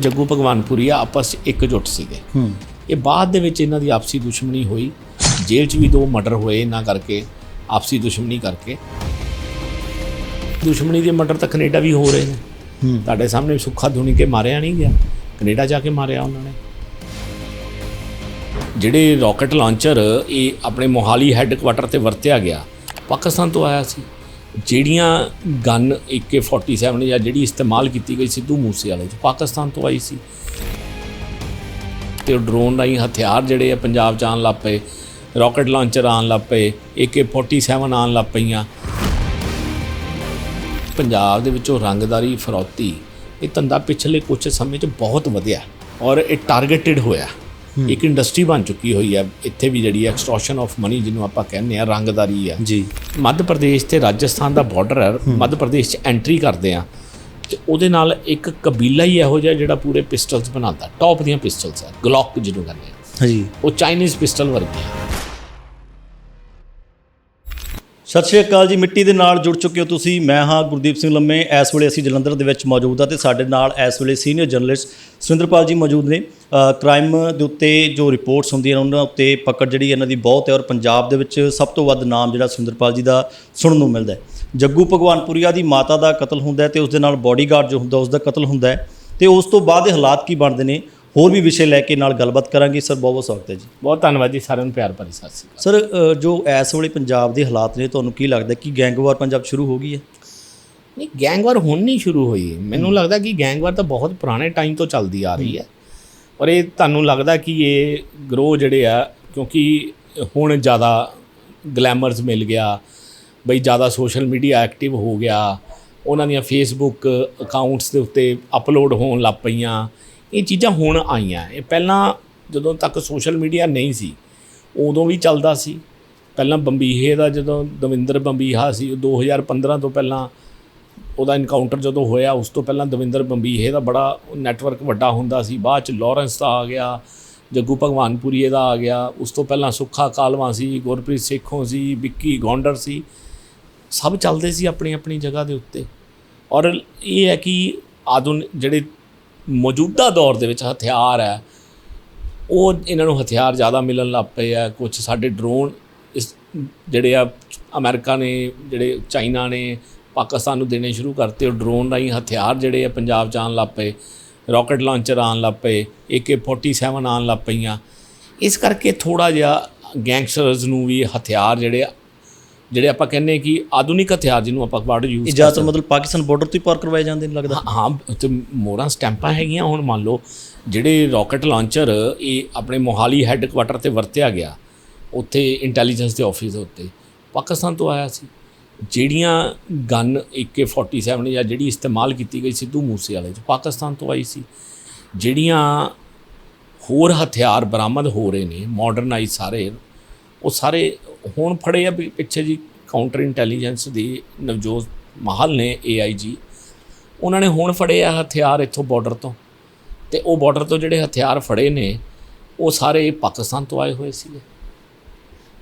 ਜੱਗੂ ਭਗਵਾਨਪੁਰੀਆ ਆਪਸ 'ਚ ਇਕਜੁੱਟ ਸੀਗੇ। ਹੂੰ। ਇਹ ਬਾਅਦ ਦੇ ਵਿੱਚ ਇਹਨਾਂ ਦੀ ਆਪਸੀ ਦੁਸ਼ਮਣੀ ਹੋਈ। ਜੇਲ੍ਹ 'ਚ ਵੀ ਦੋ ਮਰਡਰ ਹੋਏ ਇਹਨਾਂ ਕਰਕੇ ਆਪਸੀ ਦੁਸ਼ਮਣੀ ਕਰਕੇ। ਦੁਸ਼ਮਣੀ ਦੇ ਮਰਡਰ ਤਾਂ ਕੈਨੇਡਾ ਵੀ ਹੋ ਰਹੇ ਨੇ। ਹੂੰ। ਤੁਹਾਡੇ ਸਾਹਮਣੇ ਸੁੱਖਾ ਧੁਨੀ ਕੇ ਮਾਰਿਆ ਨਹੀਂ ਗਿਆ। ਕੈਨੇਡਾ ਜਾ ਕੇ ਮਾਰਿਆ ਉਹਨਾਂ ਨੇ। ਜਿਹੜੇ ਰਾਕਟ ਲਾਂਚਰ ਇਹ ਆਪਣੇ ਮੋਹਾਲੀ ਹੈੱਡਕੁਆਟਰ ਤੇ ਵਰਤਿਆ ਗਿਆ ਪਾਕਿਸਤਾਨ ਤੋਂ ਆਇਆ ਸੀ। ਜਿਹੜੀਆਂ ਗਨ AK47 ਜਾਂ ਜਿਹੜੀ ਇਸਤੇਮਾਲ ਕੀਤੀ ਗਈ ਸਿੱਧੂ ਮੂਸੇ ਵਾਲੇ ਚ ਪਾਕਿਸਤਾਨ ਤੋਂ ਆਈ ਸੀ। ਤੇ ਉਹ ਡਰੋਨ ਰਾਹੀਂ ਹਥਿਆਰ ਜਿਹੜੇ ਆ ਪੰਜਾਬ ਚ ਆਉਣ ਲੱਗ ਪਏ, ਰਾਕਟ ਲਾਂਚਰ ਆਉਣ ਲੱਗ ਪਏ AK47 ਆਉਣ ਲੱਗ ਪਈਆਂ। ਪੰਜਾਬ ਦੇ ਵਿੱਚੋਂ ਰੰਗਦਾਰੀ ਫਰੌਤੀ, ਇਹ ਧੰਦਾ ਪਿਛਲੇ ਕੁਝ ਸਮੇਂ 'ਚ ਬਹੁਤ ਵਧਿਆ ਔਰ ਇਹ ਟਾਰਗੇਟਿਡ ਹੋਇਆ। ਇੱਕ ਇੰਡਸਟਰੀ ਬਣ ਚੁੱਕੀ ਹੋਈ ਹੈ। ਇੱਥੇ ਵੀ ਜਿਹੜੀ ਐਕਸਟ੍ਰੈਕਸ਼ਨ ਆਫ ਮਨੀ ਜਿਹਨੂੰ ਆਪਾਂ ਕਹਿੰਦੇ ਆ ਰੰਗਦਾਰੀ ਹੈ। ਜੀ। ਮੱਧ ਪ੍ਰਦੇਸ਼ ਤੇ ਰਾਜਸਥਾਨ ਦਾ ਬਾਰਡਰ ਹੈ। ਮੱਧ ਪ੍ਰਦੇਸ਼ 'ਚ ਐਂਟਰੀ ਕਰਦੇ ਆ ਤੇ ਉਹਦੇ ਨਾਲ ਇੱਕ ਕਬੀਲਾ ਹੀ ਇਹੋ ਜਿਹਾ ਜਿਹੜਾ ਪੂਰੇ ਪਿਸਟਲਸ ਬਣਾਉਂਦਾ। ਟੌਪ ਦੀਆਂ ਪਿਸਟਲਸ ਹੈ। ਗਲੌਕ ਜਿਹਨੂੰ ਕਹਿੰਦੇ ਆ ਹਾਂਜੀ। ਉਹ ਚਾਈਨੀਜ਼ ਪਿਸਟਲ ਵਰਗੀ ਹੈ ਸਤਿ ਸ਼੍ਰੀ ਅਕਾਲ ਜੀ, ਮਿੱਟੀ ਦੇ ਨਾਲ ਜੁੜ ਚੁੱਕੇ ਹੋ ਤੁਸੀਂ। ਮੈਂ ਹਾਂ ਗੁਰਦੀਪ ਸਿੰਘ ਲੰਮੇ। ਇਸ ਵੇਲੇ ਅਸੀਂ ਜਲੰਧਰ ਦੇ ਵਿੱਚ ਮੌਜੂਦ ਹਾਂ ਤੇ ਸਾਡੇ ਨਾਲ ਇਸ ਵੇਲੇ ਸੀਨੀਅਰ ਜਰਨਲਿਸਟ ਸੁਰਿੰਦਰਪਾਲ ਜੀ ਮੌਜੂਦ ਨੇ। ਕ੍ਰਾਈਮ ਦੇ ਉੱਤੇ ਜੋ ਰਿਪੋਰਟਸ ਹੁੰਦੀਆਂ ਉਹਨਾਂ ਉੱਤੇ ਪਕੜ ਜਿਹੜੀ ਇਹਨਾਂ ਦੀ ਬਹੁਤ ਹੈ ਔਰ ਪੰਜਾਬ ਦੇ ਵਿੱਚ ਸਭ ਤੋਂ ਵੱਧ ਨਾਮ ਜਿਹੜਾ ਸੁਰਿੰਦਰਪਾਲ ਜੀ ਦਾ ਸੁਣਨ ਨੂੰ ਮਿਲਦਾ ਹੈ। ਜੱਗੂ ਭਗਵਾਨਪੁਰੀਆ ਦੀ ਮਾਤਾ ਦਾ ਕਤਲ ਹੁੰਦਾ ਹੈ ਤੇ ਉਸ ਦੇ ਨਾਲ ਬਾਡੀਗਾਰਡ ਜੋ ਹੁੰਦਾ ਉਸ ਦਾ ਕਤਲ ਹੁੰਦਾ ਹੈ। ਤੇ ਉਸ ਤੋਂ ਬਾਅਦ ਇਹ ਹਾਲਾਤ ਕੀ ਬਣਦੇ ਨੇ? ਹੋਰ ਵੀ ਵਿਸ਼ੇ ਲੈ ਕੇ ਨਾਲ ਗੱਲਬਾਤ ਕਰਾਂਗੇ। ਸਰ ਬਹੁਤ ਬਹੁਤ ਸਵਾਗਤ ਹੈ ਜੀ। ਬਹੁਤ ਧੰਨਵਾਦ ਜੀ ਸਾਰਿਆਂ ਨੂੰ ਪਿਆਰ ਭਰੀ ਸਤਿ ਸ਼੍ਰੀ ਅਕਾਲ। ਸਰ ਜੋ ਇਸ ਵੇਲੇ ਪੰਜਾਬ ਦੇ ਹਾਲਾਤ ਨੇ ਤੁਹਾਨੂੰ ਕੀ ਲੱਗਦਾ ਕਿ ਗੈਂਗਵਾਰ ਪੰਜਾਬ ਸ਼ੁਰੂ ਹੋ ਗਈ ਹੈ? ਨਹੀਂ ਗੈਂਗਵਾਰ ਹੁਣ ਨਹੀਂ ਸ਼ੁਰੂ ਹੋਈ ਮੈਨੂੰ ਲੱਗਦਾ ਕਿ ਗੈਂਗਵਾਰ ਤਾਂ ਬਹੁਤ ਪੁਰਾਣੇ ਟਾਈਮ ਤੋਂ ਚੱਲਦੀ ਆ ਰਹੀ ਹੈ। ਔਰ ਇਹ ਤੁਹਾਨੂੰ ਲੱਗਦਾ ਕਿ ਇਹ ਗਰੋ ਜਿਹੜੇ ਆ ਕਿਉਂਕਿ ਹੁਣ ਜ਼ਿਆਦਾ ਗਲੈਮਰਸ ਮਿਲ ਗਿਆ ਬਈ ਜ਼ਿਆਦਾ ਸੋਸ਼ਲ ਮੀਡੀਆ ਐਕਟਿਵ ਹੋ ਗਿਆ ਉਹਨਾਂ ਦੀਆਂ ਫੇਸਬੁੱਕ ਅਕਾਊਂਟਸ ਦੇ ਉੱਤੇ ਅਪਲੋਡ ਹੋਣ ਲੱਗ ਪਈਆਂ ਇਹ ਚੀਜ਼ਾਂ ਹੁਣ ਆਈਆਂ। ਇਹ ਪਹਿਲਾਂ ਜਦੋਂ ਤੱਕ ਸੋਸ਼ਲ ਮੀਡੀਆ ਨਹੀਂ ਸੀ, ਉਦੋਂ ਵੀ ਚੱਲਦਾ ਸੀ। ਪਹਿਲਾਂ ਬੰਬੀਹੇ ਦਾ ਜਦੋਂ ਦਵਿੰਦਰ ਬੰਬੀਹਾ ਸੀ, ਉਹ 2015 ਤੋਂ ਪਹਿਲਾਂ ਉਹਦਾ ਇਨਕਾਊਂਟਰ ਜਦੋਂ ਹੋਇਆ, ਉਸ ਤੋਂ ਪਹਿਲਾਂ ਦਵਿੰਦਰ ਬੰਬੀਹੇ ਦਾ ਬੜਾ ਨੈਟਵਰਕ ਵੱਡਾ ਹੁੰਦਾ ਸੀ। ਬਾਅਦ ਚ ਲਾਰੈਂਸ ਦਾ ਆ ਗਿਆ, ਜੱਗੂ ਭਗਵਾਨਪੁਰੀਏ ਦਾ ਆ ਗਿਆ। ਉਸ ਤੋਂ ਪਹਿਲਾਂ ਸੁੱਖਾ ਕਾਲਵਾ ਸੀ, ਗੁਰਪ੍ਰੀਤ ਸੇਖੋਂ ਸੀ, ਵਿੱਕੀ ਗੌਂਡਰ ਸੀ। ਸਭ ਚੱਲਦੇ ਸੀ ਆਪਣੀ ਆਪਣੀ ਜਗ੍ਹਾ ਦੇ ਉੱਤੇ। ਔਰ ਇਹ ਹੈ ਕਿ ਆਧੁਨ ਜਿਹੜੇ ਮੌਜੂਦਾ ਦੌਰ ਦੇ ਵਿੱਚ ਹਥਿਆਰ ਹੈ। ਉਹ ਇਹਨਾਂ ਨੂੰ ਹਥਿਆਰ ਜ਼ਿਆਦਾ ਮਿਲਣ ਲੱਗ ਪਏ ਆ। ਕੁਝ ਸਾਡੇ ਡਰੋਨ ਇਸ ਜਿਹੜੇ ਆ ਅਮਰੀਕਾ ਨੇ, ਜਿਹੜੇ ਚਾਈਨਾ ਨੇ, ਪਾਕਿਸਤਾਨ ਨੂੰ ਦੇਣੇ ਸ਼ੁਰੂ ਕਰਤੇ। ਉਹ ਡਰੋਨ ਰਾਹੀਂ ਹਥਿਆਰ ਜਿਹੜੇ ਆ ਪੰਜਾਬ ਚ ਆਉਣ ਲੱਗ ਪਏ। ਰਾਕਟ ਲਾਂਚਰ ਆਉਣ ਲੱਗ ਪਏ। AK47 ਆਉਣ ਲੱਗ ਪਈਆਂ। ਇਸ ਕਰਕੇ ਥੋੜਾ ਜਿਹਾ ਗੈਂਗਸਟਰਸ ਨੂੰ ਵੀ ਹਥਿਆਰ ਜਿਹੜੇ ਆ ਜਿਹੜੇ ਆਪਾਂ ਕਹਿੰਦੇ ਕਿ ਆਧੁਨਿਕ ਹਥਿਆਰ ਜਿਹਨੂੰ ਆਪਾਂ ਵਰਡ ਯੂਜ਼ ਇਹ ਜ਼ਿਆਦਾਤਰ ਮਤਲਬ ਪਾਕਿਸਤਾਨ ਬਾਰਡਰ ਤੋਂ ਹੀ ਪਾਰ ਕਰਵਾਏ ਜਾਂਦੇ ਨੇ ਲੱਗਦਾ। ਹਾਂ ਤੇ ਮੋਹਰਾਂ ਸਟੈਂਪਾਂ ਹੈਗੀਆਂ ਹੁਣ ਮੰਨ ਲਓ ਜਿਹੜੇ ਰਾਕਟ ਲਾਂਚਰ ਇਹ ਆਪਣੇ ਮੋਹਾਲੀ ਹੈੱਡਕੁਆਟਰ ਤੇ ਵਰਤਿਆ ਗਿਆ ਉੱਥੇ ਇੰਟੈਲੀਜੈਂਸ ਦੇ ਆਫਿਸ ਉੱਤੇ। ਪਾਕਿਸਤਾਨ ਤੋਂ ਆਇਆ ਸੀ। ਜਿਹੜੀਆਂ ਗਨ AK47 ਜਾਂ ਜਿਹੜੀ ਇਸਤੇਮਾਲ ਕੀਤੀ ਗਈ ਸਿੱਧੂ ਮੂਸੇ ਵਾਲੇ ਚ ਪਾਕਿਸਤਾਨ ਤੋਂ ਆਈ ਸੀ। ਜਿਹੜੀਆਂ ਹੋਰ ਹਥਿਆਰ ਬਰਾਮਦ ਹੋ ਰਹੇ ਨੇ ਮਾਡਰਨਾਈਜ਼ ਸਾਰੇ ਉਹ ਸਾਰੇ ਹੁਣ ਫੜੇ ਆ ਵੀ ਪਿੱਛੇ ਜੀ ਕਾਊਂਟਰ ਇੰਟੈਲੀਜੈਂਸ ਦੀ ਨਵਜੋਤ ਮਹਲ ਨੇ AIG ਉਹਨਾਂ ਨੇ ਹੁਣ ਫੜੇ ਆ ਹਥਿਆਰ ਇੱਥੋਂ ਬਾਰਡਰ ਤੋਂ। ਤੇ ਉਹ ਬਾਰਡਰ ਤੋਂ ਜਿਹੜੇ ਹਥਿਆਰ ਫੜੇ ਨੇ, ਉਹ ਸਾਰੇ ਪਾਕਿਸਤਾਨ ਤੋਂ ਆਏ ਹੋਏ ਸੀਗੇ।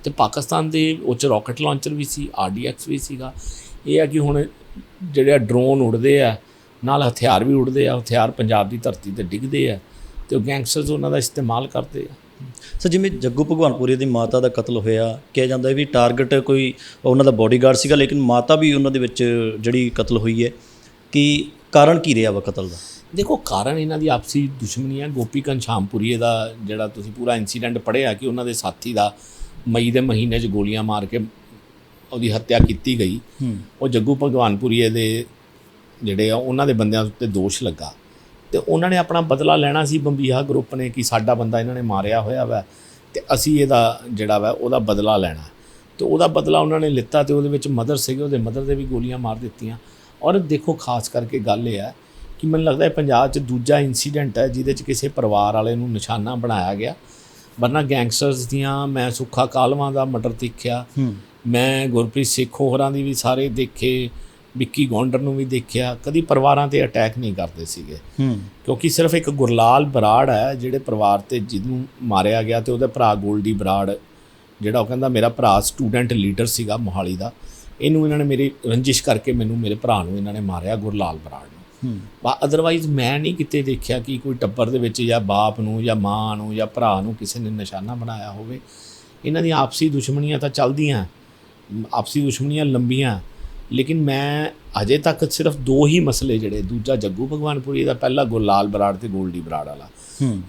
ਤੇ ਪਾਕਿਸਤਾਨ ਦੇ ਉਹ 'ਚ ਰਾਕਟ ਲਾਂਚਰ ਵੀ ਸੀ RDX ਵੀ ਸੀਗਾ। ਇਹ ਆ ਕਿ ਹੁਣ ਜਿਹੜੇ ਡਰੋਨ ਉੜਦੇ ਆ, ਨਾਲ ਹਥਿਆਰ ਵੀ ਉੜਦੇ ਆ, ਹਥਿਆਰ ਪੰਜਾਬ ਦੀ ਧਰਤੀ ਤੇ ਡਿੱਗਦੇ ਆ, ਤੇ ਉਹ ਗੈਂਗਸਟਰਸ ਉਹਨਾਂ ਦਾ ਇਸਤੇਮਾਲ ਕਰਦੇ ਆ। ਸਰ ਜਿਵੇਂ ਜੱਗੂ ਭਗਵਾਨਪੁਰੀ ਦੀ ਮਾਤਾ ਦਾ ਕਤਲ ਹੋਇਆ ਕਿਹਾ ਜਾਂਦਾ ਹੈ ਵੀ ਟਾਰਗੇਟ ਕੋਈ ਉਹਨਾਂ ਦਾ ਬਾਡੀਗਾਰਡ ਸੀਗਾ ਲੇਕਿਨ ਮਾਤਾ ਵੀ ਉਹਨਾਂ ਦੇ ਵਿੱਚ ਜਿਹੜੀ ਕਤਲ ਹੋਈ ਹੈ ਕਿ ਕਾਰਨ ਕੀ ਰਿਹਾ ਵਾ ਕਤਲ ਦਾ? ਦੇਖੋ ਕਾਰਨ ਇਹਨਾਂ ਦੀ ਆਪਸੀ ਦੁਸ਼ਮਣੀ ਹੈ ਗੋਪੀ ਘਨਸ਼ਾਮਪੁਰੀਏ ਦਾ ਜਿਹੜਾ ਤੁਸੀਂ ਪੂਰਾ ਇਨਸੀਡੈਂਟ ਪੜ੍ਹਿਆ ਕਿ ਉਹਨਾਂ ਦੇ ਸਾਥੀ ਦਾ ਮਈ ਦੇ ਮਹੀਨੇ 'ਚ ਗੋਲੀਆਂ ਮਾਰ ਕੇ ਉਹਦੀ ਹੱਤਿਆ ਕੀਤੀ ਗਈ। ਉਹ ਜੱਗੂ ਭਗਵਾਨਪੁਰੀਏ ਦੇ ਜਿਹੜੇ ਆ ਉਹਨਾਂ ਦੇ ਬੰਦਿਆਂ ਉੱਤੇ ਦੋਸ਼ ਲੱਗਾ। ਤੇ ਉਹਨਾਂ ਨੇ ਆਪਣਾ ਬਦਲਾ ਲੈਣਾ ਸੀ। ਬੰਬੀਹਾ ਗਰੁੱਪ ਨੇ ਕਿ ਸਾਡਾ ਬੰਦਾ ਇਹਨਾਂ ਨੇ ਮਾਰਿਆ ਹੋਇਆ ਵਾ ਤੇ ਅਸੀਂ ਇਹਦਾ ਜਿਹੜਾ ਵਾ ਉਹਦਾ ਬਦਲਾ ਲੈਣਾ। ਤੇ ਉਹਦਾ ਬਦਲਾ ਉਹਨਾਂ ਨੇ ਲਿੱਤਾ ਤੇ ਉਹਦੇ ਵਿੱਚ ਮਦਰ ਸੀਗੇ ਉਹਦੇ ਮਦਰ ਦੇ ਵੀ ਗੋਲੀਆਂ ਮਾਰ ਦਿੱਤੀਆਂ। ਔਰ ਦੇਖੋ ਖਾਸ ਕਰਕੇ ਗੱਲ ਇਹ ਹੈ ਕਿ ਮੈਨੂੰ ਲੱਗਦਾ ਹੈ ਪੰਜਾਬ 'ਚ ਦੂਜਾ ਇਨਸੀਡੈਂਟ ਹੈ ਜਿਹਦੇ 'ਚ ਕਿਸੇ ਪਰਿਵਾਰ ਵਾਲੇ ਨੂੰ ਨਿਸ਼ਾਨਾ ਬਣਾਇਆ ਗਿਆ। ਵਰਨਾ ਗੈਂਗਸਟਰਸ ਦੀਆਂ ਮੈਂ ਸੁੱਖਾ ਕਾਲਵਾਂ ਦਾ ਮਰਡਰ ਦੇਖਿਆ। ਮੈਂ ਗੁਰਪ੍ਰੀਤ ਸੇਖੋਂ ਹੋਰਾਂ ਦੀ ਵੀ ਸਾਰੇ ਦੇਖੇ। ਵਿੱਕੀ ਗੌਂਡਰ ਨੂੰ ਵੀ ਦੇਖਿਆ ਕਦੀ ਪਰਿਵਾਰਾਂ ਤੇ ਅਟੈਕ ਨਹੀਂ ਕਰਦੇ ਸੀਗੇ। ਕਿਉਂਕਿ ਸਿਰਫ ਇੱਕ ਗੁਰਲਾਲ ਬਰਾੜ ਹੈ ਜਿਹੜੇ ਪਰਿਵਾਰ ਤੇ ਜਿਹਨੂੰ ਮਾਰਿਆ ਗਿਆ ਤੇ ਉਹਦੇ ਭਰਾ ਗੋਲਡੀ ਬਰਾੜ ਜਿਹੜਾ ਉਹ ਕਹਿੰਦਾ ਮੇਰਾ ਭਰਾ ਸਟੂਡੈਂਟ ਲੀਡਰ ਸੀਗਾ ਮੋਹਾਲੀ ਦਾ ਇਹਨੂੰ ਇਹਨਾਂ ਨੇ ਮੇਰੀ ਰੰਜਿਸ਼ ਕਰਕੇ ਮੈਨੂੰ ਮੇਰੇ ਭਰਾ ਨੂੰ ਇਹਨਾਂ ਨੇ ਮਾਰਿਆ ਗੁਰਲਾਲ ਬਰਾੜ ਨੂੰ। ਬਾ ਅਦਰਵਾਈਜ਼ ਮੈਂ ਨਹੀਂ ਕਿਤੇ ਦੇਖਿਆ ਕਿ ਕੋਈ ਟੱਬਰ ਦੇ ਵਿੱਚ ਜਾਂ ਬਾਪ ਨੂੰ ਜਾਂ ਮਾਂ ਨੂੰ ਜਾਂ ਭਰਾ ਨੂੰ ਕਿਸੇ ਨੇ ਨਿਸ਼ਾਨਾ ਬਣਾਇਆ ਹੋਵੇ। ਇਹਨਾਂ ਦੀਆਂ ਆਪਸੀ ਦੁਸ਼ਮਣੀਆਂ ਤਾਂ ਚੱਲਦੀਆਂ ਆਪਸੀ ਦੁਸ਼ਮਣੀਆਂ ਲੰਬੀਆਂ ਲੇਕਿਨ ਮੈਂ ਅਜੇ ਤੱਕ ਸਿਰਫ ਦੋ ਹੀ ਮਸਲੇ ਜਿਹੜੇ ਦੂਜਾ ਜੱਗੂ ਭਗਵਾਨਪੁਰੀ ਦਾ ਪਹਿਲਾ ਗੁਰਲਾਲ ਬਰਾੜ ਤੇ ਗੋਲਡੀ ਬਰਾੜ ਵਾਲਾ।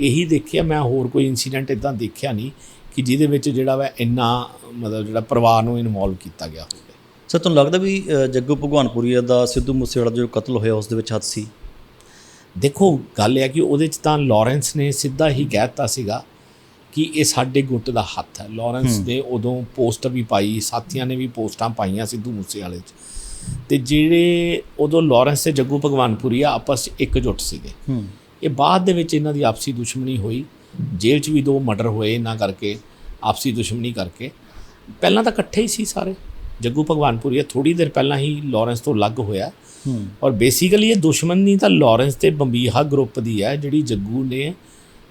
ਇਹੀ ਦੇਖਿਆ ਮੈਂ ਹੋਰ ਕੋਈ ਇਨਸੀਡੈਂਟ ਇਦਾਂ ਦੇਖਿਆ ਨਹੀਂ ਕਿ ਜਿਹਦੇ ਵਿੱਚ ਜਿਹੜਾ ਵਾ ਇੰਨਾ ਮਤਲਬ ਜਿਹੜਾ ਪਰਿਵਾਰ ਨੂੰ ਇਨਵੋਲਵ ਕੀਤਾ ਗਿਆ ਹੋਵੇ। ਸਰ ਤੁਹਾਨੂੰ ਲੱਗਦਾ ਵੀ ਜੱਗੂ ਭਗਵਾਨਪੁਰੀਆ ਦਾ ਸਿੱਧੂ ਮੂਸੇਵਾਲਾ ਜੋ ਕਤਲ ਹੋਇਆ ਉਸ ਦੇ ਵਿੱਚ ਹੱਥ ਸੀ? ਦੇਖੋ ਗੱਲ ਇਹ ਹੈ ਕਿ ਉਹਦੇ ਚ ਤਾਂ ਲਾਰੈਂਸ ਨੇ ਸਿੱਧਾ ਹੀ ਕਹਿਤਾ ਸੀਗਾ ਕਿ ਇਹ ਸਾਡੇ ਗੁੱਟ ਦਾ ਹੱਥ ਹੈ। ਲਾਰੈਂਸ ਨੇ ਉਦੋਂ ਪੋਸਟ ਵੀ ਪਾਈ ਸਾਥੀਆਂ ਨੇ ਵੀ ਪੋਸਟਾਂ ਪਾਈਆਂ ਸਿੱਧੂ ਮੂਸੇ ਵਾਲੇ ਚ। ਤੇ ਜਿਹੜੇ ਉਦੋਂ ਲਾਰੈਂਸ ਤੇ ਜੱਗੂ ਭਗਵਾਨਪੁਰੀ ਆ ਆਪਸ ਚ ਇਕਜੁੱਟ ਸੀਗੇ। ਇਹ ਬਾਅਦ ਦੇ ਵਿੱਚ ਇਹਨਾਂ ਦੀ ਆਪਸੀ ਦੁਸ਼ਮਣੀ ਹੋਈ। ਜੇਲ੍ਹ 'ਚ ਵੀ ਦੋ ਮਰਡਰ ਹੋਏ ਇਹਨਾਂ ਕਰਕੇ ਆਪਸੀ ਦੁਸ਼ਮਣੀ ਕਰਕੇ। ਪਹਿਲਾਂ ਤਾਂ ਇਕੱਠੇ ਹੀ ਸੀ ਸਾਰੇ। ਜੱਗੂ ਭਗਵਾਨਪੁਰੀਆ ਥੋੜੀ ਦੇਰ ਪਹਿਲਾਂ ਹੀ ਲਾਰੈਂਸ ਤੋਂ ਅਲੱਗ ਹੋਇਆ। ਔਰ ਬੇਸਿਕਲੀ ਇਹ ਦੁਸ਼ਮਣੀ ਤਾਂ ਲਾਰੈਂਸ ਤੇ ਬੰਬੀਹਾ ਗਰੁੱਪ ਦੀ ਹੈ ਜਿਹੜੀ ਜੱਗੂ ਨੇ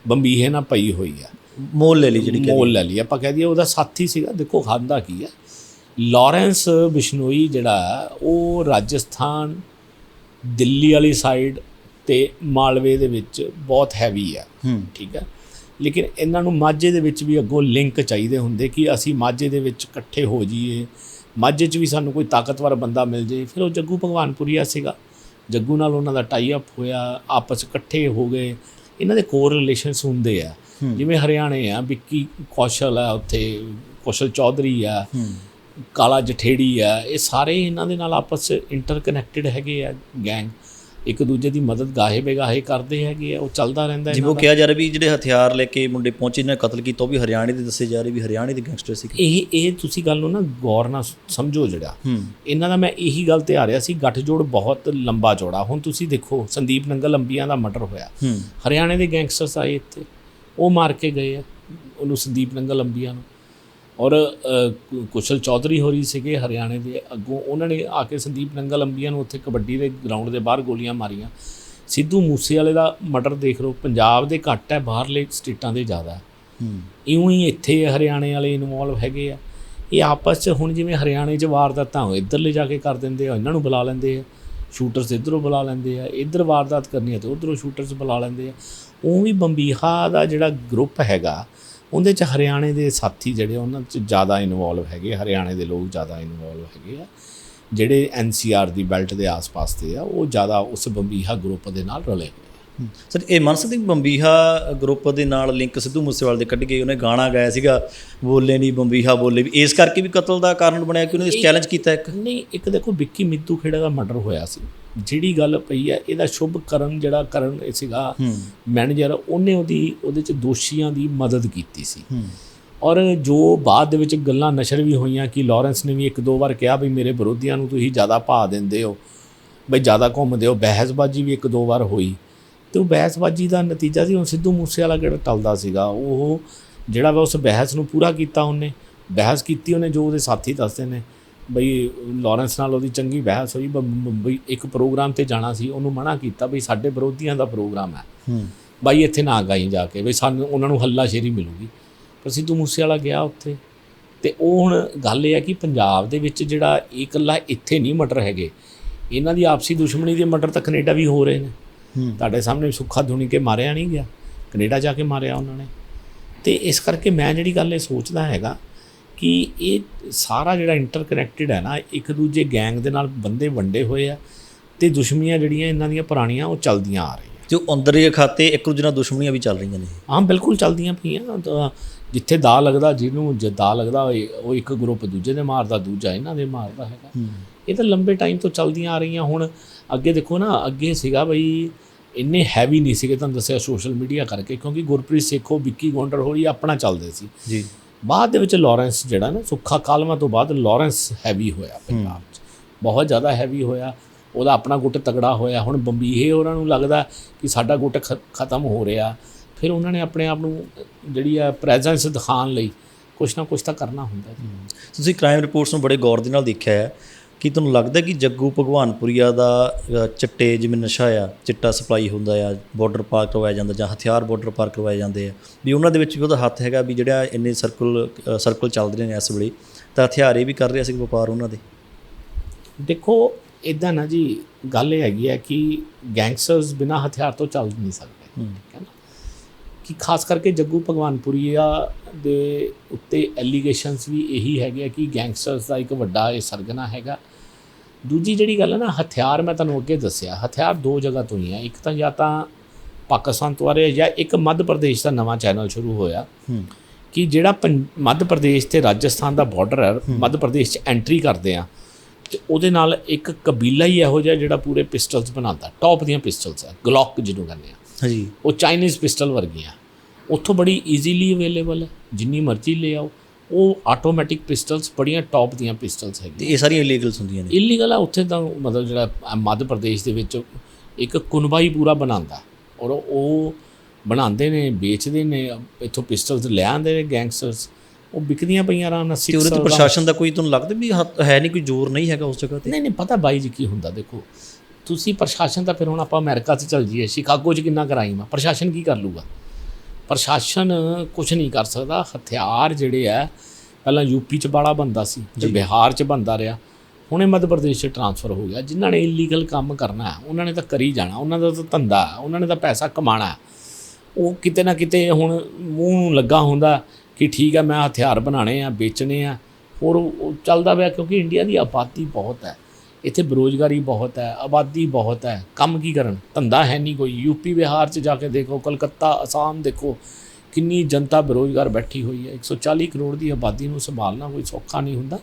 ਬੰਬੀਹੇ ਨਾਲ ਪਈ ਹੋਈ ਹੈ ਮੋਲ ਲੈ ਲਈ ਜਿਹੜੀ ਕਿ ਮੋਲ ਲੈ ਲਈ। ਆਪਾਂ ਕਹਿ ਦਈਏ ਉਹਦਾ ਸਾਥੀ ਸੀਗਾ। ਦੇਖੋ ਖਾਂਦਾ ਕੀ ਹੈ ਲਾਰੈਂਸ ਬਿਸ਼ਨੋਈ ਜਿਹੜਾ ਉਹ ਰਾਜਸਥਾਨ ਦਿੱਲੀ ਵਾਲੀ ਸਾਈਡ ਤੇ ਮਾਲਵੇ ਦੇ ਵਿੱਚ ਬਹੁਤ ਹੈਵੀ ਹੂੰ। ਠੀਕ ਹੈ ਲੇਕਿਨ ਇਹਨਾਂ ਨੂੰ ਮਾਝੇ ਦੇ ਵਿੱਚ ਵੀ ਅੱਗੋਂ ਲਿੰਕ ਚਾਹੀਦੇ ਹੁੰਦੇ ਕਿ ਅਸੀਂ ਮਾਝੇ ਦੇ ਵਿੱਚ ਇਕੱਠੇ ਹੋ ਜਾਈਏ। ਮਾਝੇ 'ਚ ਵੀ ਸਾਨੂੰ ਕੋਈ ਤਾਕਤਵਰ ਬੰਦਾ ਮਿਲ ਜੇ ਫਿਰ ਉਹ ਜੱਗੂ ਭਗਵਾਨਪੁਰੀਆ ਸੀਗਾ। ਜੱਗੂ ਨਾਲ ਉਹਨਾਂ ਦਾ ਟਾਈ ਅਪ ਹੋਇਆ ਆਪਸ ਇਕੱਠੇ ਹੋ ਗਏ। ਇਹਨਾਂ ਦੇ ਕੋਰ ਰਿਲੇਸ਼ਨਸ ਹੁੰਦੇ ਆ। ਜਿਵੇਂ ਹਰਿਆਣੇ ਆ ਵਿੱਕੀ ਕੌਸ਼ਲ ਆ ਉੱਥੇ ਕੌਸ਼ਲ ਚੌਧਰੀ ਆ ਹੂੰ ਕਾਲਾ ਜਠੇੜੀ ਆ ਇਹ ਸਾਰੇ ਇਹਨਾਂ ਦੇ ਨਾਲ ਆਪਸ 'ਚ ਇੰਟਰਕਨੈਕਟਡ ਹੈਗੇ ਆ ਗੈਂਗ ਇੱਕ ਦੂਜੇ ਦੀ ਮਦਦ ਗਾਹੇ ਬੇਗਾਹੇ ਕਰਦੇ ਹੈਗੇ ਆ ਉਹ ਚੱਲਦਾ ਰਹਿੰਦਾ ਜਿਵੇਂ ਉਹ ਦਾ। ਕਿਹਾ ਜਾ ਰਿਹਾ ਵੀ ਜਿਹੜੇ ਹਥਿਆਰ ਲੈ ਕੇ ਮੁੰਡੇ ਪਹੁੰਚੇ ਨੇ ਕਤਲ ਕੀਤਾ ਉਹ ਵੀ ਹਰਿਆਣੇ ਦੇ ਦੱਸੇ ਜਾ ਰਹੇ ਵੀ ਹਰਿਆਣੇ ਦੇ ਗੈਂਗਸਟਰ ਸੀ ਇਹ ਇਹ ਤੁਸੀਂ ਗੱਲ ਨੂੰ ਨਾ ਗੌਰ ਨਾਲ ਸਮਝੋ ਜਿਹੜਾ। ਹੂੰ। ਇਹਨਾਂ ਦਾ ਮੈਂ ਇਹੀ ਗੱਲ ਤੇ ਆ ਰਿਹਾ ਸੀ ਗੱਠਜੋੜ ਬਹੁਤ ਲੰਬਾ ਚੌੜਾ। ਹੁਣ ਤੁਸੀਂ ਦੇਖੋ ਸੰਦੀਪ ਨੰਗਲ ਅੰਬੀਆਂ ਦਾ ਮਰਡਰ ਹੋਇਆ। ਹੂੰ। ਹਰਿਆਣੇ ਦੇ ਗੈਂਗਸਟਰਸ ਆਏ ਇੱਥੇ। ਉਹ ਮਾਰ ਕੇ ਗਏ ਆ ਉਹਨੂੰ ਸੰਦੀਪ ਨੰਗਲ ਅੰਬੀਆਂ ਨੂੰ। ਔਰ ਕੁਸ਼ਲ ਚੌਧਰੀ ਹੋਰੀ ਸੀਗੇ ਹਰਿਆਣੇ ਦੇ ਅੱਗੋਂ ਉਹਨਾਂ ਨੇ ਆ ਕੇ ਸੰਦੀਪ ਨੰਗਲ ਅੰਬੀਆਂ ਨੂੰ ਉੱਥੇ ਕਬੱਡੀ ਦੇ ਗਰਾਊਂਡ ਦੇ ਬਾਹਰ ਗੋਲੀਆਂ ਮਾਰੀਆਂ। ਸਿੱਧੂ ਮੂਸੇ ਵਾਲੇ ਦਾ ਮਰਡਰ ਦੇਖ ਲਓ ਪੰਜਾਬ ਦੇ ਘੱਟ ਹੈ ਬਾਹਰਲੇ ਸਟੇਟਾਂ ਦੇ ਜ਼ਿਆਦਾ ਹੈ। ਹੂੰ। ਇਉਂ ਹੀ ਇੱਥੇ ਹਰਿਆਣੇ ਵਾਲੇ ਇਨਵੋਲਵ ਹੈਗੇ ਆ। ਇਹ ਆਪਸ 'ਚ ਹੁਣ ਜਿਵੇਂ ਹਰਿਆਣੇ 'ਚ ਵਾਰਦਾਤਾਂ ਉਹ ਇੱਧਰ ਲੈ ਜਾ ਕੇ ਕਰ ਦਿੰਦੇ ਆ ਇਹਨਾਂ ਨੂੰ ਬੁਲਾ ਲੈਂਦੇ ਆ। ਸ਼ੂਟਰਸ ਇੱਧਰੋਂ ਬੁਲਾ ਲੈਂਦੇ ਆ, ਇੱਧਰ ਵਾਰਦਾਤ ਕਰਨੀ ਹੈ ਤੇ ਉੱਧਰੋਂ ਸ਼ੂਟਰਸ ਬੁਲਾ ਲੈਂਦੇ ਆ। ਉਹ ਵੀ ਬੰਬੀਹਾ ਦਾ ਜਿਹੜਾ ਗਰੁੱਪ ਹੈਗਾ, ਉਹਦੇ 'ਚ ਹਰਿਆਣੇ ਦੇ ਸਾਥੀ ਜਿਹੜੇ ਉਹਨਾਂ 'ਚ ਜ਼ਿਆਦਾ ਇਨਵੋਲਵ ਹੈਗੇ ਹਰਿਆਣੇ ਦੇ ਲੋਕ ਜ਼ਿਆਦਾ ਇਨਵੋਲਵ ਹੈਗੇ ਆ। ਜਿਹੜੇ ਐਨਸੀਆਰ ਦੀ ਬੈਲਟ ਦੇ ਆਸ-ਪਾਸ ਤੇ ਆ, ਉਹ ਜ਼ਿਆਦਾ ਉਸ ਬੰਬੀਹਾ ਗਰੁੱਪ ਦੇ ਨਾਲ ਰਲੇ ਹੋਏ ਸਰ ਇਹ ਮੰਨ ਸਕਦੇ ਵੀ ਬੰਬੀਹਾ ਗਰੁੱਪ ਦੇ ਨਾਲ ਲਿੰਕ ਸਿੱਧੂ ਮੂਸੇਵਾਲੇ ਦੇ ਕੱਢ ਕੇ ਉਹਨੇ ਗਾਣਾ ਗਾਇਆ ਸੀਗਾ ਬੋਲੇ ਨਹੀਂ ਬੰਬੀਹਾ ਬੋਲੇ ਵੀ। ਇਸ ਕਰਕੇ ਵੀ ਕਤਲ ਦਾ ਕਾਰਨ ਬਣਿਆ ਕਿ ਉਹਨੇ ਇਸ ਚੈਲੰਜ ਕੀਤਾ ਇੱਕ? ਨਹੀਂ ਇੱਕ ਦੇਖੋ ਵਿੱਕੀ ਮਿੱਤੂ ਖੇੜਾ ਦਾ ਮਰਡਰ ਹੋਇਆ ਸੀ। ਜਿਹੜੀ ਗੱਲ ਪਈ ਹੈ ਇਹਦਾ ਸ਼ੁਭ ਕਰਨ ਜਿਹੜਾ ਕਰਨ ਇਹ ਸੀਗਾ ਮੈਨੇਜਰ ਉਹਨੇ ਉਹਦੀ ਉਹਦੇ ਚ ਦੋਸ਼ੀਆਂ ਦੀ ਮਦਦ ਕੀਤੀ ਸੀ। ਔਰ ਜੋ ਬਾਅਦ ਦੇ ਵਿੱਚ ਗੱਲਾਂ ਨਸ਼ਰ ਵੀ ਹੋਈਆਂ ਕਿ ਲਾਰੈਂਸ ਨੇ ਵੀ ਇੱਕ ਦੋ ਵਾਰ ਕਿਹਾ ਵੀ ਮੇਰੇ ਵਿਰੋਧੀਆਂ ਨੂੰ ਤੁਸੀਂ ਜ਼ਿਆਦਾ ਭਾ ਦਿੰਦੇ ਹੋ ਬਈ ਜ਼ਿਆਦਾ ਘੁੰਮਦੇ ਹੋ ਬਹਿਸਬਾਜ਼ੀ ਵੀ ਇੱਕ ਦੋ ਵਾਰ ਹੋਈ। ਤੇ ਉਹ ਬਹਿਸਬਾਜ਼ੀ ਦਾ ਨਤੀਜਾ ਸੀ ਹੁਣ ਸਿੱਧੂ ਮੂਸੇ ਵਾਲਾ ਕਿਹੜਾ ਟਲਦਾ ਸੀਗਾ ਉਹ ਜਿਹੜਾ ਵਾ ਉਸ ਬਹਿਸ ਨੂੰ ਪੂਰਾ ਕੀਤਾ ਉਹਨੇ ਬਹਿਸ ਕੀਤੀ ਉਹਨੇ ਜੋ ਉਹਦੇ ਸਾਥੀ ਦੱਸਦੇ ਨੇ ਬਈ ਲਾਰੈਂਸ ਨਾਲ ਉਹਦੀ ਚੰਗੀ ਬਹਿਸ ਹੋਈ ਬਈ ਇੱਕ ਪ੍ਰੋਗਰਾਮ ਤੇ ਜਾਣਾ ਸੀ ਉਹਨੂੰ ਮਨਾ ਕੀਤਾ ਬਈ ਸਾਡੇ ਵਿਰੋਧੀਆਂ ਦਾ ਪ੍ਰੋਗਰਾਮ ਹੈ। ਬਾਈ ਇੱਥੇ ਨਾ ਗਾਈ ਜਾ ਕੇ ਬਈ ਸਾਨੂੰ ਉਹਨਾਂ ਨੂੰ ਹੱਲਾ ਸ਼ੇਰੀ ਮਿਲੂਗੀ। ਪਰ ਸਿੱਧੂ ਮੂਸੇ ਵਾਲਾ ਗਿਆ ਉੱਥੇ ਤੇ ਉਹ ਹੁਣ ਗੱਲ ਇਹ ਹੈ ਕਿ ਪੰਜਾਬ ਦੇ ਵਿੱਚ ਜਿਹੜਾ ਇਹ ਇਕੱਲਾ ਇੱਥੇ ਨਹੀਂ ਮਟਰ ਹੈਗੇ ਇਹਨਾਂ ਦੀ ਆਪਸੀ ਦੁਸ਼ਮਣੀ ਦੇ ਮਟਰ ਤਾਂ ਕੈਨੇਡਾ ਵੀ ਹੋ ਰਹੇ ਨੇ। ਤੁਹਾਡੇ ਸਾਹਮਣੇ ਸੁੱਖਾ ਧੁਣੀ ਕੇ ਮਾਰਿਆ ਨਹੀਂ ਗਿਆ। ਕੈਨੇਡਾ ਜਾ ਕੇ ਮਾਰਿਆ ਉਹਨਾਂ ਨੇ। ਤੇ ਇਸ ਕਰਕੇ ਮੈਂ ਜਿਹੜੀ ਗੱਲ ਇਹ ਸੋਚਦਾ ਹੈਗਾ ਕਿ ਇਹ ਸਾਰਾ ਜਿਹੜਾ ਇੰਟਰਕਨੈਕਟਡ ਹੈ ਨਾ ਇੱਕ ਦੂਜੇ ਗੈਂਗ ਦੇ ਨਾਲ ਬੰਦੇ ਵੰਡੇ ਹੋਏ ਆ ਤੇ ਦੁਸ਼ਮਣੀਆਂ ਜਿਹੜੀਆਂ ਇਹਨਾਂ ਦੀਆਂ ਪੁਰਾਣੀਆਂ ਉਹ ਚੱਲਦੀਆਂ ਆ ਰਹੀਆਂ। ਜੋ ਅੰਦਰਲੇ ਖਾਤੇ ਇੱਕ ਦੂਜੇ ਨਾਲ ਦੁਸ਼ਮਣੀਆਂ ਵੀ ਚੱਲ ਰਹੀਆਂ ਨੇ। ਹਾਂ ਬਿਲਕੁਲ ਚੱਲਦੀਆਂ ਪਈਆਂ। ਜਿੱਥੇ ਦਾ ਲੱਗਦਾ ਜਿਹਨੂੰ ਜੇ ਦਾ ਲੱਗਦਾ ਉਹ ਇੱਕ ਗਰੁੱਪ ਦੂਜੇ ਦੇ ਮਾਰਦਾ ਦੂਜਾ ਇਹਨਾਂ ਦੇ ਮਾਰਦਾ ਹੈਗਾ। ਇਹ ਤਾਂ ਲੰਬੇ ਟਾਈਮ ਤੋਂ ਚੱਲਦੀਆਂ ਆ ਰਹੀਆਂ। ਹੁਣ ਅੱਗੇ ਦੇਖੋ ਨਾ ਅੱਗੇ ਸੀਗਾ ਬਈ ਇੰਨੇ ਹੈਵੀ ਨਹੀਂ ਸੀਗੇ ਤੁਹਾਨੂੰ ਦੱਸਿਆ ਸੋਸ਼ਲ ਮੀਡੀਆ ਕਰਕੇ ਕਿਉਂਕਿ ਗੁਰਪ੍ਰੀਤ ਸੇਖੋ ਵਿੱਕੀ ਗੋਂਡਰ ਹੋਰੀ ਆਪਣਾ ਚੱਲਦੇ ਸੀ। ਜੀ। ਬਾਅਦ ਦੇ ਵਿੱਚ ਲਾਰੈਂਸ ਜਿਹੜਾ ਨਾ ਸੁੱਖਾ ਕਾਲਮਾ ਤੋਂ ਬਾਅਦ ਲਾਰੈਂਸ ਹੈਵੀ ਹੋਇਆ ਪੰਜਾਬ 'ਚ। ਬਹੁਤ ਜ਼ਿਆਦਾ ਹੈਵੀ ਹੋਇਆ। ਉਹਦਾ ਆਪਣਾ ਗੁੱਟ ਤਗੜਾ ਹੋਇਆ। ਹੁਣ ਬੰਬੀਹੇ ਉਹਨਾਂ ਨੂੰ ਲੱਗਦਾ ਕਿ ਸਾਡਾ ਗੁੱਟ ਖਤਮ ਹੋ ਰਿਹਾ। ਫਿਰ ਉਹਨਾਂ ਨੇ ਆਪਣੇ ਆਪ ਨੂੰ ਜਿਹੜੀ ਆ ਪ੍ਰੈਜ਼ੈਂਸ ਦਿਖਾਉਣ ਲਈ ਕੁਛ ਨਾ ਕੁਛ ਤਾਂ ਕਰਨਾ ਹੁੰਦਾ ਜੀ। ਤੁਸੀਂ ਕ੍ਰਾਈਮ ਰਿਪੋਰਟਸ ਨੂੰ ਬੜੇ ਗੌਰ ਦੇ ਨਾਲ ਦੇਖਿਆ ਹੈ। ਕੀ ਤੁਹਾਨੂੰ ਲੱਗਦਾ ਕਿ ਜੱਗੂ ਭਗਵਾਨਪੁਰੀਆ ਦਾ ਚਿੱਟੇ ਜਿਵੇਂ ਨਸ਼ਾ ਆ ਚਿੱਟਾ ਸਪਲਾਈ ਹੁੰਦਾ ਆ ਬਾਰਡਰ ਪਾਰ ਕਰਵਾਇਆ ਜਾਂਦਾ ਜਾਂ ਹਥਿਆਰ ਬਾਰਡਰ ਪਾਰ ਕਰਵਾਏ ਜਾਂਦੇ ਆ ਵੀ ਉਹਨਾਂ ਦੇ ਵਿੱਚ ਵੀ ਉਹਦਾ ਹੱਥ ਹੈਗਾ ਵੀ ਜਿਹੜਾ ਇੰਨੇ ਸਰਕਲ ਸਰਕਲ ਚੱਲਦੇ ਨੇ ਇਸ ਵੇਲੇ ਤਾਂ ਹਥਿਆਰ ਇਹ ਵੀ ਕਰ ਰਿਹਾ ਸੀ ਵਪਾਰ ਉਹਨਾਂ ਦੇ? ਦੇਖੋ ਇਦਾਂ ਨਾ ਜੀ ਗੱਲ ਇਹ ਹੈਗੀ ਹੈ ਕਿ ਗੈਂਗਸਟਰਸ ਬਿਨਾ ਹਥਿਆਰ ਤੋਂ ਚੱਲ ਨਹੀਂ ਸਕਦੇ ਠੀਕ ਹੈ ਨਾ? ਕਿ ਖਾਸ ਕਰਕੇ ਜੱਗੂ ਭਗਵਾਨਪੁਰੀਆ ਦੇ ਉੱਤੇ ਐਲੀਗੇਸ਼ਨਸ ਵੀ ਇਹੀ ਹੈਗੇ ਆ ਕਿ ਗੈਂਗਸਟਰਸ ਦਾ ਇੱਕ ਵੱਡਾ ਇਹ ਸਰਗਨਾ ਹੈਗਾ। ਦੂਜੀ ਜਿਹੜੀ ਗੱਲ ਹੈ ਨਾ ਹਥਿਆਰ ਮੈਂ ਤੁਹਾਨੂੰ ਅੱਗੇ ਦੱਸਿਆ ਹਥਿਆਰ ਦੋ ਜਗ੍ਹਾ ਤੋਂ ਹੀ ਆ। ਇੱਕ ਤਾਂ ਜਾਂ ਤਾਂ ਪਾਕਿਸਤਾਨ ਤੋਂ ਆ ਰਿਹਾ ਜਾਂ ਇੱਕ ਮੱਧ ਪ੍ਰਦੇਸ਼ ਦਾ ਨਵਾਂ ਚੈਨਲ ਸ਼ੁਰੂ ਹੋਇਆ ਕਿ ਜਿਹੜਾ ਮੱਧ ਪ੍ਰਦੇਸ਼ ਤੇ ਰਾਜਸਥਾਨ ਦਾ ਬਾਰਡਰ ਹੈ। ਮੱਧ ਪ੍ਰਦੇਸ਼ 'ਚ ਐਂਟਰੀ ਕਰਦੇ ਆ ਤੇ ਉਹਦੇ ਨਾਲ ਇੱਕ ਕਬੀਲਾ ਹੀ ਇਹੋ ਜਿਹਾ ਜਿਹੜਾ ਪੂਰੇ ਪਿਸਟਲਸ ਬਣਾਉਂਦਾ ਟੌਪ ਦੀਆਂ ਪਿਸਟਲਸ ਆ ਗਲੌਕ ਜਿਹਨੂੰ ਕਹਿੰਦੇ ਆ। ਹਾਂਜੀ। ਉਹ ਚਾਈਨੀਜ਼ ਪਿਸਟਲ ਵਰਗੀਆਂ। ਉੱਥੋਂ ਬੜੀ ਈਜ਼ੀਲੀ ਅਵੇਲੇਬਲ ਹੈ। ਜਿੰਨੀ ਮਰਜ਼ੀ ਲੈ ਆਓ। ਉਹ ਆਟੋਮੈਟਿਕ ਪਿਸਟਲਸ ਬੜੀਆਂ ਟੌਪ ਦੀਆਂ ਪਿਸਟਲਸ ਤੇ ਹੈਗੀਆਂ ਇਹ ਸਾਰੀਆਂ ਇਲੀਗਲਸ ਹੁੰਦੀਆਂ ਨੇ? ਇਲੀਗਲ ਆ ਉੱਥੇ ਤਾਂ ਮਤਲਬ ਜਿਹੜਾ ਮੱਧ ਪ੍ਰਦੇਸ਼ ਦੇ ਵਿੱਚ ਇੱਕ ਕੁਨਬਾ ਹੀ ਪੂਰਾ ਬਣਾਉਂਦਾ। ਔਰ ਉਹ ਬਣਾਉਂਦੇ ਨੇ ਵੇਚਦੇ ਨੇ ਇੱਥੋਂ ਪਿਸਟਲਸ ਲੈ ਆਉਂਦੇ ਨੇ ਗੈਂਗਸਟਰਸ ਉਹ ਵਿਕਦੀਆਂ ਪਈਆਂ ਆਰਾਮ ਨਾਲ ਤੇ ਸਿਕਸ ਪ੍ਰਸ਼ਾਸਨ ਦਾ ਕੋਈ ਤੁਹਾਨੂੰ ਲੱਗਦਾ ਵੀ ਹੈ ਨਹੀਂ ਕੋਈ ਜ਼ੋਰ ਨਹੀਂ ਹੈਗਾ ਉਸ ਜਗ੍ਹਾ ਤੇ? ਨਹੀਂ ਨਹੀਂ ਪਤਾ ਬਾਈ ਜੀ ਕੀ ਹੁੰਦਾ ਦੇਖੋ। ਤੁਸੀਂ ਪ੍ਰਸ਼ਾਸਨ ਤਾਂ ਫਿਰ ਹੁਣ ਆਪਾਂ ਅਮਰੀਕਾ 'ਚ ਚੱਲ ਜਾਈਏ ਸ਼ਿਕਾਗੋ 'ਚ ਕਿੰਨਾ ਕਰਾਈਮ ਆ? ਪ੍ਰਸ਼ਾਸਨ ਕੀ ਕਰ ਲੂਗਾ? ਪ੍ਰਸ਼ਾਸਨ ਕੁਝ ਨਹੀਂ ਕਰ ਸਕਦਾ। ਹਥਿਆਰ ਜਿਹੜੇ ਆ ਪਹਿਲਾਂ ਯੂਪੀ 'ਚ ਬਾੜਾ ਬੰਦਾ ਸੀ ਤੇ ਬਿਹਾਰ 'ਚ ਬੰਦਾ ਰਿਹਾ ਹੁਣੇ ਮੱਧ ਪ੍ਰਦੇਸ਼ 'ਚ ਟਰਾਂਸਫਰ ਹੋ ਗਿਆ। ਜਿਨ੍ਹਾਂ ਨੇ ਇਲੀਗਲ ਕੰਮ ਕਰਨਾ ਉਹਨਾਂ ਨੇ ਤਾਂ ਕਰੀ ਜਾਣਾ। ਉਹਨਾਂ ਦਾ ਤਾਂ ਧੰਦਾ ਉਹਨਾਂ ਨੇ ਤਾਂ ਪੈਸਾ ਕਮਾਣਾ ਉਹ ਕਿਤੇ ਨਾ ਕਿਤੇ ਹੁਣ ਮੂੰਹ ਨੂੰ ਲੱਗਾ ਹੁੰਦਾ ਕਿ ਠੀਕ ਹੈ ਮੈਂ ਹਥਿਆਰ ਬਣਾਣੇ ਆ ਵੇਚਣੇ ਆ। ਹੋਰ ਚੱਲਦਾ ਪਿਆ ਕਿਉਂਕਿ ਇੰਡੀਆ ਦੀ ਆਬਾਦੀ ਬਹੁਤ ਹੈ। ਇੱਥੇ ਬੇਰੁਜ਼ਗਾਰੀ ਬਹੁਤ ਹੈ ਆਬਾਦੀ ਬਹੁਤ ਹੈ। ਕੰਮ ਕੀ ਕਰਨ? ਧੰਦਾ ਹੈ ਨਹੀਂ ਕੋਈ। ਯੂਪੀ ਬਿਹਾਰ 'ਚ ਜਾ ਕੇ ਦੇਖੋ ਕਲਕੱਤਾ ਅਸਾਮ ਦੇਖੋ ਕਿੰਨੀ ਜਨਤਾ ਬੇਰੁਜ਼ਗਾਰ ਬੈਠੀ ਹੋਈ ਹੈ। 140 ਕਰੋੜ ਦੀ ਆਬਾਦੀ ਨੂੰ ਸੰਭਾਲਣਾ ਕੋਈ ਸੌਖਾ ਨਹੀਂ ਹੁੰਦਾ।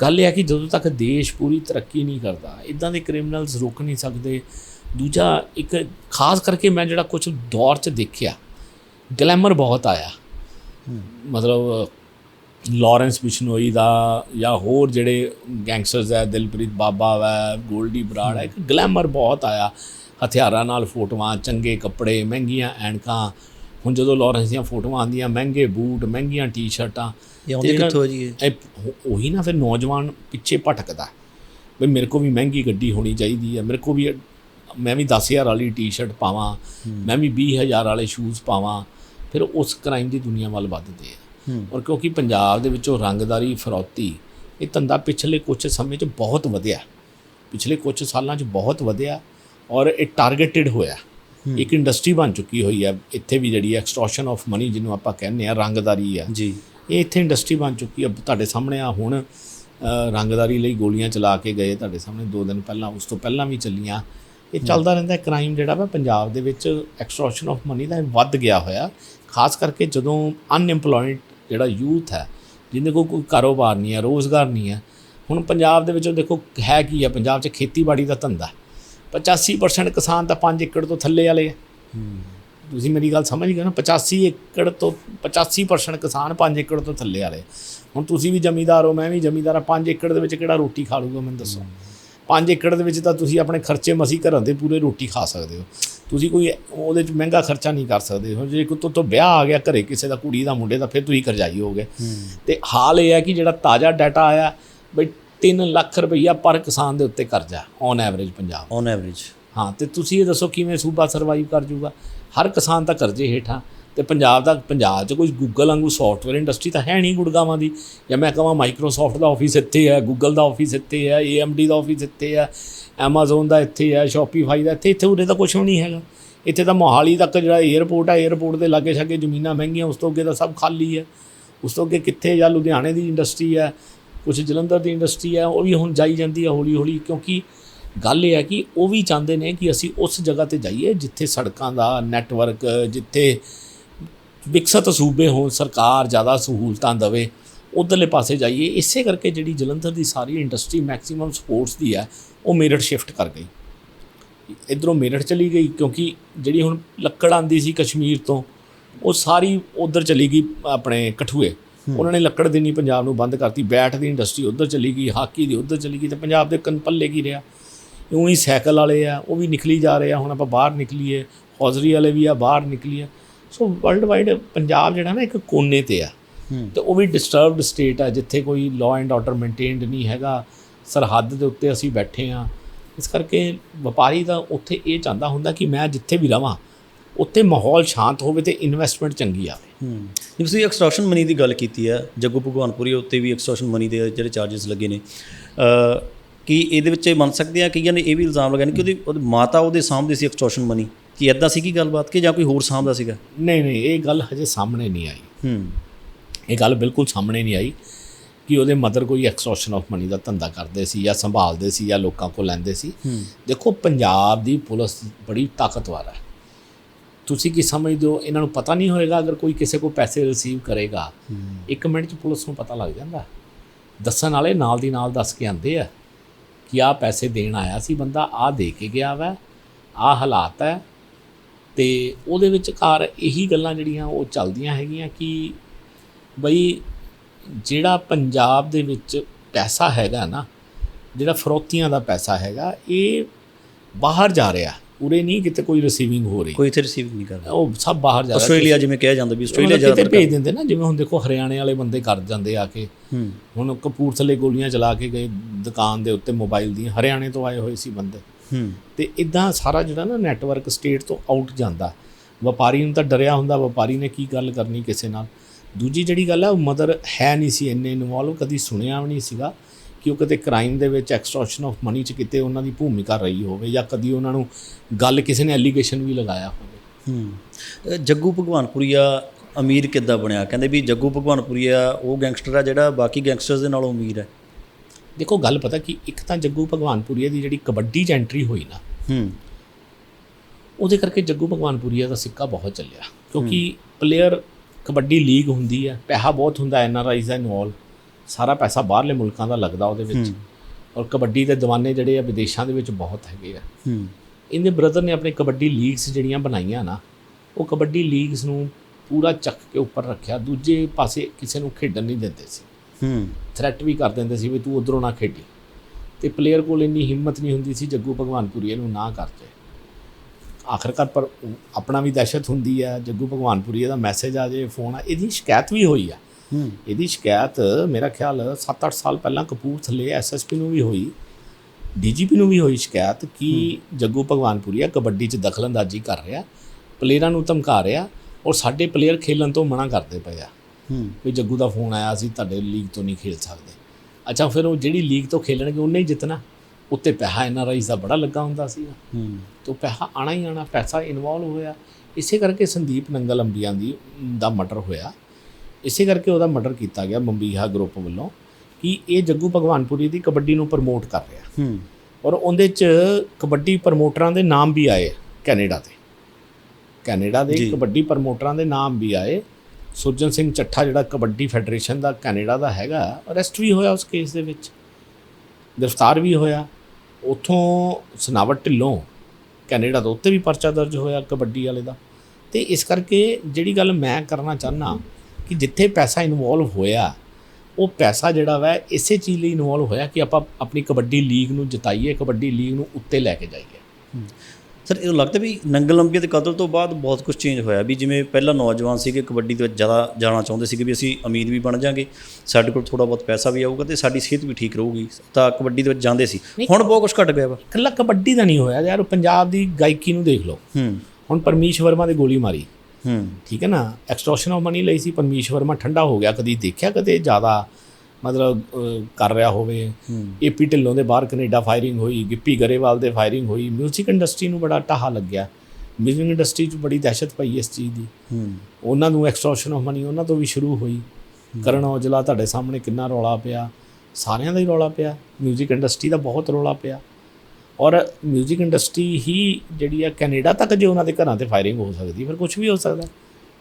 ਗੱਲ ਇਹ ਹੈ ਕਿ ਜਦੋਂ ਤੱਕ ਦੇਸ਼ ਪੂਰੀ ਤਰੱਕੀ ਨਹੀਂ ਕਰਦਾ ਇਦਾਂ ਦੇ ਕ੍ਰਿਮੀਨਲਸ ਰੁਕ ਨਹੀਂ ਸਕਦੇ। ਦੂਜਾ ਇੱਕ ਖਾਸ ਕਰਕੇ ਮੈਂ ਜਿਹੜਾ ਕੁਝ ਦੌਰ 'ਚ ਦੇਖਿਆ ਗਲੈਮਰ ਬਹੁਤ ਆਇਆ। ਮਤਲਬ ਲਾਰੈਂਸ ਬਿਸ਼ਨੋਈ ਦਾ ਜਾਂ ਹੋਰ ਜਿਹੜੇ ਗੈਂਗਸਟਰਸ ਹੈ ਦਿਲਪ੍ਰੀਤ ਬਾਬਾ ਹੈ ਗੋਲਡੀ ਬਰਾੜ ਹੈ ਇੱਕ ਗਲੈਮਰ ਬਹੁਤ ਆਇਆ। ਹਥਿਆਰਾਂ ਨਾਲ ਫੋਟੋਆਂ ਚੰਗੇ ਕੱਪੜੇ ਮਹਿੰਗੀਆਂ ਐਨਕਾਂ। ਹੁਣ ਜਦੋਂ ਲਾਰੈਂਸ ਦੀਆਂ ਫੋਟੋਆਂ ਆਉਂਦੀਆਂ ਮਹਿੰਗੇ ਬੂਟ ਮਹਿੰਗੀਆਂ ਟੀ-ਸ਼ਰਟਾਂ ਇਹ ਆਉਂਦੀ ਕਿੱਥੋਂ ਜੀ ਉਹ- ਨਾ ਫਿਰ ਨੌਜਵਾਨ ਪਿੱਛੇ ਭਟਕਦਾ। ਵੀ ਮੇਰੇ ਕੋ ਵੀ ਮਹਿੰਗੀ ਗੱਡੀ ਹੋਣੀ ਚਾਹੀਦੀ ਹੈ ਮੇਰੇ ਕੋ ਵੀ ਮੈਂ ਵੀ 10000 ਵਾਲੀ ਟੀ-ਸ਼ਰਟ ਪਾਵਾਂ ਮੈਂ ਵੀ 20000 ਵਾਲੇ ਸ਼ੂਜ਼ ਪਾਵਾਂ ਫਿਰ ਉਸ ਕ੍ਰਾਈਮ ਦੀ ਦੁਨੀਆ ਵੱਲ ਵੱਧਦੇ ਆ। ਔਰ ਕਿਉਂਕਿ ਪੰਜਾਬ ਦੇ ਵਿੱਚੋਂ ਰੰਗਦਾਰੀ ਫਰੌਤੀ ਇਹ ਧੰਦਾ ਪਿਛਲੇ ਕੁਝ ਸਮੇਂ 'ਚ ਬਹੁਤ ਵਧਿਆ। ਪਿਛਲੇ ਕੁਝ ਸਾਲਾਂ 'ਚ ਬਹੁਤ ਵਧਿਆ ਔਰ ਇਹ ਟਾਰਗੇਟਡ ਹੋਇਆ। ਇੱਕ ਇੰਡਸਟਰੀ ਬਣ ਚੁੱਕੀ ਹੋਈ ਹੈ। ਇੱਥੇ ਵੀ ਜਿਹੜੀ ਐਕਸਟ੍ਰੈਕਸ਼ਨ ਆਫ ਮਨੀ ਜਿਹਨੂੰ ਆਪਾਂ ਕਹਿੰਦੇ ਆ ਰੰਗਦਾਰੀ ਆ ਜੀ। ਇਹ ਇੱਥੇ ਇੰਡਸਟਰੀ ਬਣ ਚੁੱਕੀ ਹੈ। ਤੁਹਾਡੇ ਸਾਹਮਣੇ ਆ ਹੁਣ ਰੰਗਦਾਰੀ ਲਈ ਗੋਲੀਆਂ ਚਲਾ ਕੇ ਗਏ। ਤੁਹਾਡੇ ਸਾਹਮਣੇ ਦੋ ਦਿਨ ਪਹਿਲਾਂ ਉਸ ਤੋਂ ਪਹਿਲਾਂ ਵੀ ਚੱਲੀਆਂ। ਇਹ ਚੱਲਦਾ ਰਹਿੰਦਾ ਕ੍ਰਾਈਮ ਜਿਹੜਾ ਵਾ ਪੰਜਾਬ ਦੇ ਵਿੱਚ ਐਕਸਟ੍ਰੈਕਸ਼ਨ ਆਫ ਮਨੀ ਦਾ ਵੱਧ ਗਿਆ ਹੋਇਆ। ਖਾਸ ਕਰਕੇ ਜਦੋਂ ਅਨਐਮਪਲੋਇਡ ਜਿਹੜਾ ਯੂਥ ਹੈ ਜਿਹਦੇ ਕੋਲ ਕੋਈ ਕਾਰੋਬਾਰ ਨਹੀਂ ਹੈ ਰੋਜ਼ਗਾਰ ਨਹੀਂ ਹੈ ਹੁਣ ਪੰਜਾਬ ਦੇ ਵਿੱਚੋਂ ਦੇਖੋ ਹੈ ਕੀ ਹੈ ਪੰਜਾਬ 'ਚ ਖੇਤੀਬਾੜੀ ਦਾ ਧੰਦਾ 85% ਕਿਸਾਨ ਤਾਂ 5 ਏਕੜ ਤੋਂ ਥੱਲੇ ਵਾਲੇ ਹੈ। ਤੁਸੀਂ ਮੇਰੀ ਗੱਲ ਸਮਝ ਗਏ ਨਾ 85 ਏਕੜ ਤੋਂ 85% ਕਿਸਾਨ 5 ਏਕੜ ਤੋਂ ਥੱਲੇ ਵਾਲੇ ਹੁਣ ਤੁਸੀਂ ਵੀ ਜ਼ਮੀਂਦਾਰ ਹੋ ਮੈਂ ਵੀ ਜ਼ਮੀਂਦਾਰ ਆ 5 ਏਕੜ ਦੇ ਵਿੱਚ ਕਿਹੜਾ ਰੋਟੀ ਖਾ ਲੂਗਾ ਮੈਨੂੰ ਦੱਸੋ। 5 ਏਕੜ ਦੇ ਵਿੱਚ ਤਾਂ ਤੁਸੀਂ ਆਪਣੇ ਖਰਚੇ ਮਸੀ ਘਰਾਂ ਦੇ ਪੂਰੇ ਰੋਟੀ ਖਾ ਸਕਦੇ ਹੋ। ਤੁਸੀਂ ਕੋਈ ਉਹਦੇ 'ਚ ਮਹਿੰਗਾ ਖਰਚਾ ਨਹੀਂ ਕਰ ਸਕਦੇ ਹੋ। ਜੇ ਕੋਈ ਤੋਂ ਵਿਆਹ ਆ ਗਿਆ ਘਰੇ ਕਿਸੇ ਦਾ ਕੁੜੀ ਦਾ ਮੁੰਡੇ ਦਾ ਫਿਰ ਤੁਸੀਂ ਕਰਜ਼ਾਈ ਹੋਗੇ ਤੇ ਹਾਲ ਇਹ ਹੈ ਕਿ ਜਿਹੜਾ ਤਾਜ਼ਾ ਡਾਟਾ ਆਇਆ ਬਈ 3 ਲੱਖ ਰੁਪਈਆ ਪਰ ਕਿਸਾਨ ਦੇ ਉੱਤੇ ਕਰਜ਼ਾ on average Punjab. On average ਹਾਂ ਤੇ ਤੁਸੀਂ ਇਹ ਦੱਸੋ ਕਿਵੇਂ ਸੂਬਾ ਸਰਵਾਈਵ ਕਰ ਜੂਗਾ? ਹਰ ਕਿਸਾਨ ਤਾਂ ਕਰਜ਼ੇ ਹੇਠਾਂ। ਤੇ ਪੰਜਾਬ ਦਾ, ਪੰਜਾਬ 'ਚ ਕੋਈ ਗੂਗਲ ਵਾਂਗੂ ਸੌਫਟਵੇਅਰ ਇੰਡਸਟਰੀ ਤਾਂ ਹੈ ਨਹੀਂ ਗੁੜਗਾਵਾਂ ਦੀ। ਜਾਂ ਮੈਂ ਕਹਾਂ ਮਾਈਕਰੋਸਾਫਟ ਦਾ ਆਫਿਸ ਇੱਥੇ ਹੈ ਗੂਗਲ ਦਾ ਆਫਿਸ ਇੱਥੇ ਹੈ AMD ਦਾ ਆਫਿਸ ਇੱਥੇ ਹੈ, Amazon ਦਾ ਇੱਥੇ ਹੈ, Shopify ਦਾ ਇੱਥੇ ਇੱਥੇ ਉਰੇ ਤਾਂ ਕੁਝ ਵੀ ਨਹੀਂ ਹੈਗਾ। ਇੱਥੇ ਤਾਂ ਮੋਹਾਲੀ ਤੱਕ ਜਿਹੜਾ 에ਅਰਪੋਰਟ ਹੈ 에ਅਰਪੋਰਟ ਦੇ ਲਾਗੇ ਛਾਗੇ ਜ਼ਮੀਨਾਂ ਮਹਿੰਗੀਆਂ, ਉਸ ਤੋਂ ਅੱਗੇ ਤਾਂ ਸਭ ਖਾਲੀ ਹੈ। ਉਸ ਤੋਂ ਅੱਗੇ ਕਿੱਥੇ ਜਾਂ ਲੁਧਿਆਣੇ ਦੀ ਇੰਡਸਟਰੀ ਹੈ ਕੁਝ ਜਲੰਧਰ ਦੀ ਇੰਡਸਟਰੀ ਹੈ, ਉਹ ਵੀ ਹੁਣ ਜਾਈ ਜਾਂਦੀ ਹੈ ਹੌਲੀ ਹੌਲੀ ਕਿਉਂਕਿ ਗੱਲ ਇਹ ਹੈ ਕਿ ਉਹ ਵੀ ਚਾਹੁੰਦੇ ਨੇ ਕਿ ਅਸੀਂ ਉਸ ਜਗ੍ਹਾ ਤੇ ਜਾਈਏ ਜਿੱਥੇ ਸੜਕਾਂ ਦਾ ਨੈਟਵਰਕ ਜਿੱਥੇ ਵਿਕਸਤ ਸੂਬੇ ਹੋਣ ਸਰਕਾਰ ਜ਼ਿਆਦਾ ਸਹੂਲਤਾਂ ਦੇਵੇ ਉਧਰਲੇ ਪਾਸੇ ਜਾਈਏ ਇਸੇ ਕਰਕੇ ਜਿਹੜੀ ਜਲੰਧਰ ਦੀ ਸਾਰੀ ਇੰਡਸਟਰੀ ਮੈਕਸਿਮਮ ਸਪੋਰਟਸ ਦੀ ਹੈ ਉਹ ਮੇਰਠ ਸ਼ਿਫਟ ਕਰ ਗਈ। ਇਧਰੋਂ ਮੇਰਠ ਚਲੀ ਗਈ ਕਿਉਂਕਿ ਜਿਹੜੀ ਹੁਣ ਲੱਕੜ ਆਂਦੀ ਸੀ ਕਸ਼ਮੀਰ ਤੋਂ ਉਹ ਸਾਰੀ ਉਧਰ ਚਲੀ ਗਈ ਆਪਣੇ ਕਠੂਏ। ਉਹਨਾਂ ਨੇ ਲੱਕੜ ਦੇਣੀ ਪੰਜਾਬ ਨੂੰ ਬੰਦ ਕਰਤੀ ਬੈਟ ਦੀ ਇੰਡਸਟਰੀ ਉਧਰ ਚਲੀ ਗਈ ਹਾਕੀ ਦੀ ਉਧਰ ਚਲੀ ਗਈ ਤੇ ਪੰਜਾਬ ਦੇ ਕੰਨ ਪੱਲੇ ਕੀ ਰਿਹਾ? ਇਉਂ ਹੀ ਸਾਈਕਲ ਵਾਲੇ ਆ ਉਹ ਵੀ ਨਿਕਲੀ ਜਾ ਰਹੇ ਆ ਹੁਣ ਆਪਾਂ ਬਾਹਰ ਨਿਕਲੀਏ ਹੌਜ਼ਰੀ ਵਾਲੇ ਵੀ ਆ ਬਾਹਰ ਨਿਕਲੀਏ। ਸੋ ਵਰਲਡ ਵਾਈਡ ਪੰਜਾਬ ਜਿਹੜਾ ਨਾ ਇੱਕ ਕੋਨੇ ਤੇ ਆ। ਹੂੰ। ਤੇ ਉਹ ਵੀ ਡਿਸਟਰਬਡ ਸਟੇਟ ਹੈ ਜਿੱਥੇ ਕੋਈ ਲਾਅ ਐਂਡ ਆਰਡਰ ਮੇਨਟੇਨਡ ਨਹੀਂ ਹੈਗਾ। ਸਰਹੱਦ ਦੇ ਉੱਤੇ ਅਸੀਂ ਬੈਠੇ ਹਾਂ ਇਸ ਕਰਕੇ ਵਪਾਰੀ ਦਾ ਉੱਥੇ ਇਹ ਚਾਹੁੰਦਾ ਹੁੰਦਾ ਕਿ ਮੈਂ ਜਿੱਥੇ ਵੀ ਰਵਾਂ ਉੱਥੇ ਮਾਹੌਲ ਸ਼ਾਂਤ ਹੋਵੇ ਤੇ ਇਨਵੈਸਟਮੈਂਟ ਚੰਗੀ ਆਵੇ। ਹੂੰ। ਜਿਵੇਂ ਤੁਸੀਂ ਐਕਸਟ੍ਰੈਕਸ਼ਨ ਮਨੀ ਦੀ ਗੱਲ ਕੀਤੀ ਹੈ ਜੱਗੂ ਭਗਵਾਨਪੁਰੀ ਉੱਤੇ ਵੀ ਐਕਸਟ੍ਰੈਕਸ਼ਨ ਮਨੀ ਦੇ ਜਿਹੜੇ ਚਾਰजेस ਲੱਗੇ ਨੇ। ਅ, ਕਿ ਇਹਦੇ ਵਿੱਚ ਇਹ ਮੰਨ ਸਕਦੇ ਆ? ਕਈਆਂ ਨੇ ਇਹ ਵੀ ਇਲਜ਼ਾਮ ਲਗਾਏ ਨੇ ਕਿ ਉਹਦੀ ਉਹਦੀ ਮਾਤਾ ਉਹਦੇ ਸਾਹਮਣੇ ਸੀ ਐਕਸਟੋਰਸ਼ਨ ਮਨੀ ਕੀ ਐਦਾਂ ਸੀ ਕੀ ਗੱਲਬਾਤ ਕਿ ਜਾਂ ਕੋਈ ਹੋਰ ਸਾਹਮਣਾ ਸੀਗਾ? ਨਹੀਂ ਨਹੀਂ ਇਹ ਗੱਲ ਹਜੇ ਸਾਹਮਣੇ ਨਹੀਂ ਆਈ। ਹੂੰ। ਇਹ ਗੱਲ ਬਿਲਕੁਲ ਸਾਹਮਣੇ ਨਹੀਂ ਆਈ ਕਿ ਉਹਦੇ ਮਦਰ ਕੋਈ ਐਕਸਟੋਰਸ਼ਨ ਆਫ ਮਨੀ ਦਾ ਧੰਦਾ ਕਰਦੇ ਸੀ ਜਾਂ ਸੰਭਾਲਦੇ ਸੀ ਜਾਂ ਲੋਕਾਂ ਕੋਲ ਲੈਂਦੇ ਸੀ। ਦੇਖੋ ਪੰਜਾਬ ਦੀ ਪੁਲਿਸ ਬੜੀ ਤਾਕਤਵਰ ਹੈ। ਤੁਸੀਂ ਕੀ ਸਮਝਦੇ ਹੋ? ਇਹਨਾਂ ਨੂੰ ਪਤਾ ਨਹੀਂ ਹੋਏਗਾ ਅਗਰ ਕੋਈ ਕਿਸੇ ਕੋਲ ਪੈਸੇ ਰਿਸੀਵ ਕਰੇਗਾ। ਇੱਕ ਮਿੰਟ 'ਚ ਪੁਲਿਸ ਨੂੰ ਪਤਾ ਲੱਗ ਜਾਂਦਾ। ਦੱਸਣ ਵਾਲੇ ਨਾਲ ਦੀ ਨਾਲ ਦੱਸ ਕੇ ਆਂਦੇ ਆ ਕਿ ਆਹ ਪੈਸੇ ਦੇਣ ਆਇਆ ਸੀ ਬੰਦਾ ਆਹ ਦੇ ਕੇ ਗਿਆ ਵਾ ਆਹ ਹਾਲਾਤ ਹੈ। ਤੇ ਉਹਦੇ ਵਿਚਕਾਰ ਇਹੀ ਗੱਲਾਂ ਜਿਹੜੀਆਂ ਉਹ ਚੱਲਦੀਆਂ ਹੈਗੀਆਂ ਕਿ ਬਈ ਜਿਹੜਾ ਪੰਜਾਬ ਦੇ ਵਿੱਚ ਪੈਸਾ ਹੈਗਾ ਨਾ ਜਿਹੜਾ ਫਰੋਤੀਆਂ ਦਾ ਪੈਸਾ ਹੈਗਾ ਇਹ ਬਾਹਰ ਜਾ ਰਿਹਾ। ਉਰੇ ਨਹੀਂ ਕਿਤੇ ਕੋਈ ਰਿਸੀਵਿੰਗ ਹੋ ਰਹੀ। ਕੋਈ ਇੱਥੇ ਰਿਸੀਵ ਨਹੀਂ ਕਰਦਾ ਉਹ ਸਭ ਬਾਹਰ ਜਾ ਰਿਹਾ। ਆਸਟ੍ਰੇਲੀਆ ਜਿਵੇਂ ਕਿਹਾ ਜਾਂਦਾ ਵੀ ਆਸਟ੍ਰੇਲੀਆ ਆਸਟ੍ਰੇਲੀਆ ਕਿਤੇ ਜ਼ਿਆਦਾ ਭੇਜ ਦਿੰਦੇ ਨਾ ਜਿਵੇਂ ਹੁਣ ਦੇਖੋ ਹਰਿਆਣੇ ਵਾਲੇ ਬੰਦੇ ਕਰ ਜਾਂਦੇ ਆ ਕੇ। ਹੂੰ। ਹੁਣ ਕਪੂਰਥਲੇ ਗੋਲੀਆਂ ਚਲਾ ਕੇ ਗਏ ਦੁਕਾਨ ਦੇ ਉੱਤੇ ਮੋਬਾਈਲ ਦੀਆਂ। ਹਰਿਆਣੇ ਤੋਂ ਆਏ ਹੋਏ ਸੀ ਬੰਦੇ। ਤੇ ਇਦਾਂ ਸਾਰਾ ਜਿਹੜਾ ਨਾ ਨੈਟਵਰਕ ਸਟੇਟ ਤੋਂ ਆਊਟ ਜਾਂਦਾ। ਵਪਾਰੀ ਨੂੰ ਤਾਂ ਡਰਿਆ ਹੁੰਦਾ, ਵਪਾਰੀ ਨੇ ਕੀ ਗੱਲ ਕਰਨੀ ਕਿਸੇ ਨਾਲ? ਦੂਜੀ ਜਿਹੜੀ ਗੱਲ ਹੈ ਉਹ ਮਦਰ ਹੈ ਨਹੀਂ ਸੀ ਇੰਨੇ ਇਨਵੋਲਵ ਕਦੀ ਸੁਣਿਆ ਵੀ ਨਹੀਂ ਸੀਗਾ ਕਿ ਉਹ ਕਦੇ ਕ੍ਰਾਈਮ ਦੇ ਵਿੱਚ ਐਕਸਟੋਰਸ਼ਨ ਆਫ ਮਨੀ ਚ ਕਿਤੇ ਉਹਨਾਂ ਦੀ ਭੂਮਿਕਾ ਰਹੀ ਹੋਵੇ ਜਾਂ ਕਦੀ ਉਹਨਾਂ ਨੂੰ ਗੱਲ ਕਿਸੇ ਨੇ ਐਲੀਗੇਸ਼ਨ ਵੀ ਲਗਾਇਆ ਹੋਵੇ। ਹੂੰ। ਜੱਗੂ ਭਗਵਾਨਪੁਰੀਆ ਅਮੀਰ ਕਿੱਦਾਂ ਬਣਿਆ? ਕਹਿੰਦੇ ਵੀ ਜੱਗੂ ਭਗਵਾਨਪੁਰੀਆ ਉਹ ਗੈਂਗਸਟਰ ਆ ਜਿਹੜਾ ਬਾਕੀ ਗੈਂਗਸਟਰਸ ਦੇ ਨਾਲੋਂ ਅਮੀਰ ਹੈ। ਦੇਖੋ ਗੱਲ ਪਤਾ ਕਿ ਇੱਕ ਤਾਂ ਜੱਗੂ ਭਗਵਾਨਪੁਰੀਆ ਦੀ ਜਿਹੜੀ ਕਬੱਡੀ 'ਚ ਐਂਟਰੀ ਹੋਈ ਨਾ ਹੂੰ। ਉਹਦੇ ਕਰਕੇ ਜੱਗੂ ਭਗਵਾਨਪੁਰੀਆ ਦਾ ਸਿੱਕਾ ਬਹੁਤ ਚੱਲਿਆ। ਕਿਉਂਕਿ ਪਲੇਅਰ ਕਬੱਡੀ ਲੀਗ ਹੁੰਦੀ ਹੈ ਪੈਸਾ ਬਹੁਤ ਹੁੰਦਾ ਐਨ ਆਰ ਆਈਜ਼ ਇਨਵੋਲ ਸਾਰਾ ਪੈਸਾ ਬਾਹਰਲੇ ਮੁਲਕਾਂ ਦਾ ਲੱਗਦਾ ਉਹਦੇ ਵਿੱਚ। ਔਰ ਕਬੱਡੀ ਦੇ ਦੀਵਾਨੇ ਜਿਹੜੇ ਆ ਵਿਦੇਸ਼ਾਂ ਦੇ ਵਿੱਚ ਬਹੁਤ ਹੈਗੇ ਆ। ਹੂੰ। ਇਹਦੇ ਬ੍ਰਦਰ ਨੇ ਆਪਣੇ ਕਬੱਡੀ ਲੀਗਸ ਜਿਹੜੀਆਂ ਬਣਾਈਆਂ ਨਾ ਉਹ ਕਬੱਡੀ ਲੀਗਸ ਨੂੰ ਪੂਰਾ ਚੱਕ ਕੇ ਉੱਪਰ ਰੱਖਿਆ ਦੂਜੇ ਪਾਸੇ ਕਿਸੇ ਨੂੰ ਖੇਡਣ ਨਹੀਂ ਦਿੰਦੇ ਸੀ। ਹੂੰ। ਥ੍ਰੈਟ ਵੀ ਕਰ ਦਿੰਦੇ ਸੀ ਵੀ ਤੂੰ ਉਧਰੋਂ ਨਾ ਖੇਡੀ। ਤੇ ਪਲੇਅਰ ਕੋਲ ਇੰਨੀ ਹਿੰਮਤ ਨਹੀਂ ਹੁੰਦੀ ਸੀ ਜੱਗੂ ਭਗਵਾਨਪੁਰੀਏ ਨੂੰ ਨਾ ਕਰ ਜੇ। ਆਖਰਕਾਰ ਪਰ ਆਪਣਾ ਵੀ ਦਹਿਸ਼ਤ ਹੁੰਦੀ ਹੈ ਜੱਗੂ ਭਗਵਾਨਪੁਰੀਏ ਦਾ ਮੈਸੇਜ ਆ ਜੇ ਫੋਨ ਆ ਇਹਦੀ ਸ਼ਿਕਾਇਤ ਵੀ ਹੋਈ ਆ। ਹੂੰ। ਇਹਦੀ ਸ਼ਿਕਾਇਤ ਮੇਰਾ ਖਿਆਲ 7-8 ਸਾਲ ਪਹਿਲਾਂ ਕਪੂਰਥਲੇ ਐਸਐਸਪੀ ਨੂੰ ਵੀ ਹੋਈ ਡੀਜੀਪੀ ਨੂੰ ਵੀ ਹੋਈ ਸ਼ਿਕਾਇਤ ਕਿ ਜੱਗੂ ਭਗਵਾਨਪੁਰੀਆ ਕਬੱਡੀ 'ਚ ਦਖਲਅੰਦਾਜ਼ੀ ਕਰ ਰਿਹਾ ਪਲੇਅਰਾਂ ਨੂੰ ਧਮਕਾ ਰਿਹਾ ਔਰ ਸਾਡੇ ਪਲੇਅਰ ਖੇਲਣ ਤੋਂ ਮਨਾ ਕਰਦੇ ਪਏ ਆ। ਵੀ ਜੱਗੂ ਦਾ ਫੋਨ ਆਇਆ ਸੀ ਤੁਹਾਡੇ ਲੀਗ ਤੋਂ ਨਹੀਂ ਖੇਲ ਸਕਦੇ। ਅੱਛਾ ਫਿਰ ਉਹ ਜਿਹੜੀ ਲੀਗ ਤੋਂ ਖੇਲਣਗੇ ਉਹਨੇ ਹੀ ਜਿੱਤਣਾ। ਉੱਤੇ ਪੈਸਾ ਐਨ ਆਰ ਆਈਜ਼ ਦਾ ਬੜਾ ਲੱਗਾ ਹੁੰਦਾ ਸੀ ਹੂੰ। ਤੋਂ ਪੈਸਾ ਆਣਾ ਹੀ ਆਣਾ ਪੈਸਾ ਇਨਵੋਲਵ ਹੋਇਆ। ਇਸੇ ਕਰਕੇ ਸੰਦੀਪ ਨੰਗਲ ਅੰਬੀਆਂ ਦੀ ਦਾ ਮਰਡਰ ਹੋਇਆ। ਇਸੇ ਕਰਕੇ ਉਹਦਾ ਮਰਡਰ ਕੀਤਾ ਗਿਆ ਬੰਬੀਹਾ ਗਰੁੱਪ ਵੱਲੋਂ ਕਿ ਇਹ ਜੱਗੂ ਭਗਵਾਨਪੁਰੀ ਦੀ ਕਬੱਡੀ ਨੂੰ ਪ੍ਰਮੋਟ ਕਰ ਰਿਹਾ। ਹੂੰ। ਔਰ ਉਹਦੇ ਚ ਕਬੱਡੀ ਪ੍ਰਮੋਟਰਾਂ ਦੇ ਨਾਮ ਵੀ ਆਏ ਕੈਨੇਡਾ ਦੇ। ਕੈਨੇਡਾ ਦੇ। ਕਬੱਡੀ ਪ੍ਰਮੋਟਰਾਂ ਦੇ ਨਾਮ ਵੀ ਆਏ। ਸੁਰਜਨ ਸਿੰਘ ਚੱਠਾ ਜਿਹੜਾ ਕਬੱਡੀ ਫੈਡਰੇਸ਼ਨ ਦਾ, ਕੈਨੇਡਾ ਦਾ ਹੈਗਾ, ਅਰੈਸਟ ਵੀ ਹੋਇਆ ਉਸ ਕੇਸ ਦੇ ਵਿੱਚ। ਗ੍ਰਿਫਤਾਰ ਵੀ ਹੋਇਆ। ਉਥੋਂ ਸਨਾਵਟ ਢਿੱਲੋਂ ਕੈਨੇਡਾ ਤੋਂ ਉੱਤੇ ਵੀ ਪਰਚਾ ਦਰਜ ਹੋਇਆ ਕਬੱਡੀ ਵਾਲੇ ਦਾ। ਤੇ ਇਸ ਕਰਕੇ ਜਿਹੜੀ ਗੱਲ ਮੈਂ ਕਰਨਾ ਚਾਹਨਾ ਕਿ ਜਿੱਥੇ ਪੈਸਾ ਇਨਵੋਲਵ ਹੋਇਆ, ਉਹ ਪੈਸਾ ਜਿਹੜਾ ਵੈ, ਇਸੇ ਚੀਜ਼ ਲਈ ਇਨਵੋਲਵ ਹੋਇਆ ਕਿ ਆਪਾਂ ਆਪਣੀ ਕਬੱਡੀ ਲੀਗ ਨੂੰ ਜਿਤਾਈਏ, ਕਬੱਡੀ ਲੀਗ ਨੂੰ ਉੱਤੇ ਲੈ ਕੇ ਜਾਈਏ। ਸਰ ਇਹ ਲੱਗਦਾ ਵੀ ਨੰਗਲ ਅੰਬੀਆ ਦੇ ਕਤਲ ਤੋਂ ਬਾਅਦ ਬਹੁਤ ਕੁਝ ਚੇਂਜ ਹੋਇਆ ਵੀ ਜਿਵੇਂ ਪਹਿਲਾਂ ਨੌਜਵਾਨ ਸੀਗੇ ਕਬੱਡੀ ਦੇ ਵਿੱਚ ਜ਼ਿਆਦਾ ਜਾਣਾ ਚਾਹੁੰਦੇ ਸੀਗੇ ਵੀ ਅਸੀਂ ਅਮੀਰ ਵੀ ਬਣ ਜਾਾਂਗੇ ਸਾਡੇ ਕੋਲ ਥੋੜਾ ਬਹੁਤ ਪੈਸਾ ਵੀ ਆਊਗਾ ਤੇ ਸਾਡੀ ਸਿਹਤ ਵੀ ਠੀਕ ਰਹੂਗੀ ਤਾਂ ਕਬੱਡੀ ਦੇ ਵਿੱਚ ਜਾਂਦੇ ਸੀ। ਹੁਣ ਬਹੁਤ ਕੁਝ ਘਟ ਗਿਆ ਵਾ। ਇਕੱਲਾ ਕਬੱਡੀ ਦਾ ਨਹੀਂ ਹੋਇਆ ਯਾਰ ਪੰਜਾਬ ਦੀ ਗਾਇਕੀ ਨੂੰ ਦੇਖ ਲਓ। ਹੂੰ। ਹੁਣ ਪਰਮੀਸ਼ ਵਰਮਾ ਦੇ ਗੋਲੀ ਮਾਰੀ। ਹੂੰ। ਠੀਕ ਹੈ ਨਾ? ਐਕਸਟੋਰਸ਼ਨ ਆਫ ਮਨੀ ਲਈ ਸੀ ਪਰਮੀਸ਼ ਵਰਮਾ ਠੰਡਾ ਹੋ ਗਿਆ ਕਦੀ ਦੇਖਿਆ ਕਦੇ ਜ਼ਿਆਦਾ ਮਤਲਬ ਅਹ, ਕਰ ਰਿਹਾ ਹੋਵੇ ਹੂੰ ਏਪੀ ਢਿੱਲੋਂ ਦੇ ਬਾਹਰ ਕੈਨੇਡਾ ਫਾਇਰਿੰਗ ਹੋਈ ਗਿੱਪੀ ਗਰੇਵਾਲ ਦੇ ਫਾਇਰਿੰਗ ਹੋਈ 뮤직 ਇੰਡਸਟਰੀ ਨੂੰ ਬੜਾ ਟਾਹਾ ਲੱਗਿਆ 뮤직 ਇੰਡਸਟਰੀ 'ਚ ਬੜੀ ਦਹਿਸ਼ਤ ਪਈ ਇਸ ਚੀਜ਼ ਦੀ ਹੂੰ ਉਹਨਾਂ ਨੂੰ ਐਕਸਟੋਰਸ਼ਨ ਆਫ ਮਨੀ ਉਹਨਾਂ ਤੋਂ ਵੀ ਸ਼ੁਰੂ ਹੋਈ ਕਰਨ ਔਜਲਾ ਤੁਹਾਡੇ ਸਾਹਮਣੇ ਕਿੰਨਾ ਰੌਲਾ ਪਿਆ ਸਾਰਿਆਂ ਦਾ ਹੀ ਰੌਲਾ ਪਿਆ 뮤직 ਇੰਡਸਟਰੀ ਦਾ ਬਹੁਤ ਰੌਲਾ ਪਿਆ ਔਰ 뮤직 ਇੰਡਸਟਰੀ ਹੀ ਜਿਹੜੀ ਆ ਕੈਨੇਡਾ ਤੱਕ ਜੇ ਉਹਨਾਂ ਦੇ ਘਰਾਂ ਤੇ ਫਾਇਰਿੰਗ ਹੋ ਸਕਦੀ ਫਿਰ ਕੁਝ ਵੀ ਹੋ ਸਕਦਾ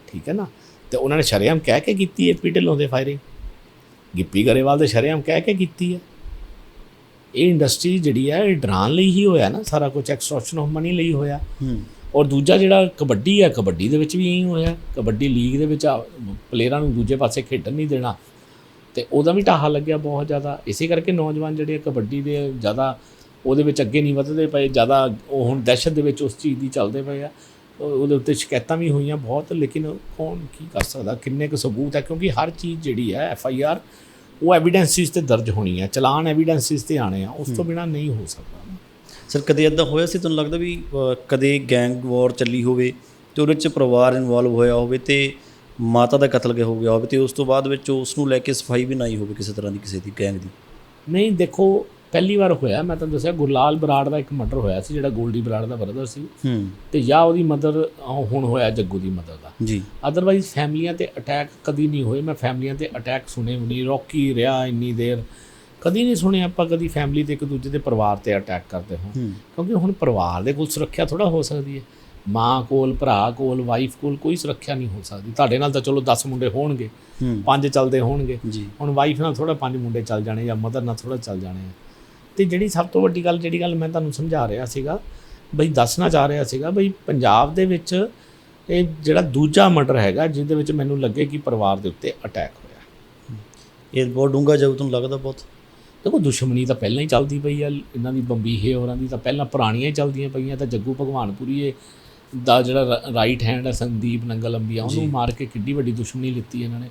ਠੀਕ ਹੈ ਨਾ ਤੇ ਉਹਨਾਂ ਨੇ ਸ਼ਰੇਆਮ ਕਹਿ ਕੇ ਕੀਤੀ ਹੈ ਪੀ ਢਿੱਲੋਂ ਦੇ ਫਾਇਰਿੰਗ ਗਿੱਪੀ ਗਰੇਵਾਲ ਦੇ ਸ਼ਰੇਆਮ ਕਹਿ ਕੇ ਕੀਤੀ ਹੈ। ਇਹ ਇੰਡਸਟਰੀ ਜਿਹੜੀ ਹੈ ਇਹ ਡਰਾਉਣ ਲਈ ਹੀ ਹੋਇਆ ਨਾ ਸਾਰਾ ਕੁਝ ਐਕਸਟੋਰਸ਼ਨ ਆਫ ਮਨੀ ਲਈ ਹੋਇਆ। ਹੂੰ। ਔਰ ਦੂਜਾ ਜਿਹੜਾ ਕਬੱਡੀ ਹੈ ਕਬੱਡੀ ਦੇ ਵਿੱਚ ਵੀ ਇਹੀ ਹੋਇਆ। ਕਬੱਡੀ ਲੀਗ ਦੇ ਵਿੱਚ ਪਲੇਅਰਾਂ ਨੂੰ ਦੂਜੇ ਪਾਸੇ ਖੇਡਣ ਨਹੀਂ ਦੇਣਾ। ਤੇ ਉਹਦਾ ਵੀ ਢਾਹਾ ਲੱਗਿਆ ਬਹੁਤ ਜ਼ਿਆਦਾ। ਇਸੇ ਕਰਕੇ ਨੌਜਵਾਨ ਜਿਹੜੇ ਕਬੱਡੀ ਦੇ ਜ਼ਿਆਦਾ ਉਹਦੇ ਵਿੱਚ ਅੱਗੇ ਨਹੀਂ ਵਧਦੇ ਪਏ ਜ਼ਿਆਦਾ ਉਹ ਹੁਣ ਦਹਿਸ਼ਤ ਦੇ ਵਿੱਚ ਉਸ ਚੀਜ਼ ਦੀ ਚੱਲਦੇ ਪਏ ਆ। ਉਹਦੇ ਉੱਤੇ ਸ਼ਿਕਾਇਤਾਂ ਵੀ ਹੋਈਆਂ ਬਹੁਤ ਲੇਕਿਨ ਕੌਣ ਕੀ ਕਰ ਸਕਦਾ? ਕਿੰਨੇ ਕੁ ਸਬੂਤ ਹੈ ਕਿਉਂਕਿ ਹਰ ਚੀਜ਼ ਜਿਹੜੀ ਹੈ ਐਫ ਆਈ ਆਰ ਉਹ ਐਵੀਡੈਂਸਿਸ ਤੇ ਦਰਜ ਹੋਣੀ ਹੈ। ਚਲਾਨ ਐਵੀਡੈਂਸਿਸ ਤੇ ਆਣੇ ਆ। ਉਸ ਤੋਂ ਬਿਨਾ ਨਹੀਂ ਹੋ ਸਕਦਾ। ਸਰ ਕਦੇ ਇਦਾਂ ਹੋਇਆ ਸੀ? ਤੁਹਾਨੂੰ ਲੱਗਦਾ ਵੀ ਕਦੇ ਗੈਂਗ ਵਾਰ ਚੱਲੀ ਹੋਵੇ ਤੇ ਉਹਦੇ ਵਿੱਚ ਪਰਿਵਾਰ ਇਨਵੋਲਵ ਹੋਇਆ ਹੋਵੇ ਤੇ ਮਾਤਾ ਦਾ ਕਤਲ ਹੋ ਗਿਆ ਹੋਵੇ ਤੇ ਉਸ ਤੋਂ ਬਾਅਦ ਵਿੱਚ ਉਸ ਨੂੰ ਲੈ ਕੇ ਸਫ਼ਾਈ ਵੀ ਨਾ ਹੀ ਹੋਵੇ ਕਿਸੇ ਤਰ੍ਹਾਂ ਦੀ ਕਿਸੇ ਦੀ ਗੈਂਗ ਦੀ? ਨਹੀਂ ਦੇਖੋ ਪਹਿਲੀ ਵਾਰ ਹੋਇਆ ਮੈਂ ਤੁਹਾਨੂੰ ਦੱਸਿਆ ਗੁਰਲਾਲ ਬਰਾੜ ਦਾ ਇੱਕ ਮਰਡਰ ਹੋਇਆ ਸੀ ਜਿਹੜਾ ਗੋਲਡੀ ਬਰਾੜ ਦਾ ਬਰਦਰ ਸੀ। ਤੇ ਜਾਂ ਉਹਦੀ ਮਦਰ ਹੁਣ ਹੋਇਆ ਜੱਗੂ ਦੀ ਮਦਰ ਦਾ। ਜੀ। ਅਦਰਵਾਈਜ਼ ਫੈਮਲੀਆਂ ਤੇ ਅਟੈਕ ਕਦੀ ਨਹੀਂ ਹੋਏ ਮੈਂ ਫੈਮਲੀਆਂ ਤੇ ਅਟੈਕ ਸੁਣੇ ਨਹੀਂ। ਰੌਕੀ ਰਿਹਾ ਇੰਨੀ ਦੇਰ ਕਦੀ ਨਹੀਂ ਸੁਣੇ ਆਪਾਂ ਕਦੀ ਫੈਮਲੀ ਤੇ ਇੱਕ ਦੂਜੇ ਦੇ ਪਰਿਵਾਰ ਤੇ ਅਟੈਕ ਕਰਦੇ ਹਾਂ। ਕਿਉਂਕਿ ਹੁਣ ਪਰਿਵਾਰ ਦੇ ਕੋਲ ਸੁਰੱਖਿਆ ਥੋੜਾ ਹੋ ਸਕਦੀ ਹੈ। ਮਾਂ ਕੋਲ ਭਰਾ ਕੋਲ ਵਾਈਫ ਕੋਲ ਕੋਈ ਸੁਰੱਖਿਆ ਨਹੀਂ ਹੋ ਸਕਦੀ। ਤੁਹਾਡੇ ਨਾਲ ਤਾਂ ਚਲੋ 10 ਮੁੰਡੇ ਹੋਣਗੇ ਪੰਜ ਚੱਲਦੇ ਹੋਣਗੇ। ਹੁਣ ਵਾਈਫ ਨਾਲ ਥੋੜਾ ਪੰਜ ਮੁੰਡੇ ਚੱਲ ਜਾਣੇ ਜਾਂ ਮਦਰ ਨਾਲ ਥੋੜਾ ਚੱਲ ਜਾਣੇ ਤੇ ਜਿਹੜੀ ਸਭ ਤੋਂ ਵੱਡੀ ਗੱਲ ਜਿਹੜੀ ਗੱਲ ਮੈਂ ਤੁਹਾਨੂੰ ਸਮਝਾ ਰਿਹਾ ਸੀਗਾ ਬਈ ਦੱਸਣਾ ਚਾਹ ਰਿਹਾ ਸੀਗਾ ਬਈ ਪੰਜਾਬ ਦੇ ਵਿੱਚ ਇਹ ਜਿਹੜਾ ਦੂਜਾ ਮਰਡਰ ਹੈਗਾ ਜਿਹਦੇ ਵਿੱਚ ਮੈਨੂੰ ਲੱਗੇ ਕਿ ਪਰਿਵਾਰ ਦੇ ਉੱਤੇ ਅਟੈਕ ਹੋਇਆ। ਇਹ ਬਹੁਤ ਡੂੰਘਾ ਜਾਊ ਤੁਹਾਨੂੰ ਲੱਗਦਾ ਬਹੁਤ? ਦੇਖੋ ਦੁਸ਼ਮਣੀ ਤਾਂ ਪਹਿਲਾਂ ਹੀ ਚੱਲਦੀ ਪਈ ਆ ਇਹਨਾਂ ਦੀ ਬੰਬੀਹੇ ਹੋਰਾਂ ਦੀ ਤਾਂ ਪਹਿਲਾਂ ਪੁਰਾਣੀਆਂ ਹੀ ਚੱਲਦੀਆਂ ਪਈਆਂ ਤਾਂ ਜੱਗੂ ਭਗਵਾਨਪੁਰੀਏ ਦਾ ਜਿਹੜਾ ਰਾਈਟ ਹੈਂਡ ਹੈ ਸੰਦੀਪ ਨੰਗਲ ਅੰਬੀਆ ਉਹਨੂੰ ਮਾਰ ਕੇ ਕਿੱਡੀ ਵੱਡੀ ਦੁਸ਼ਮਣੀ ਲਿੱਤੀ ਇਹਨਾਂ ਨੇ।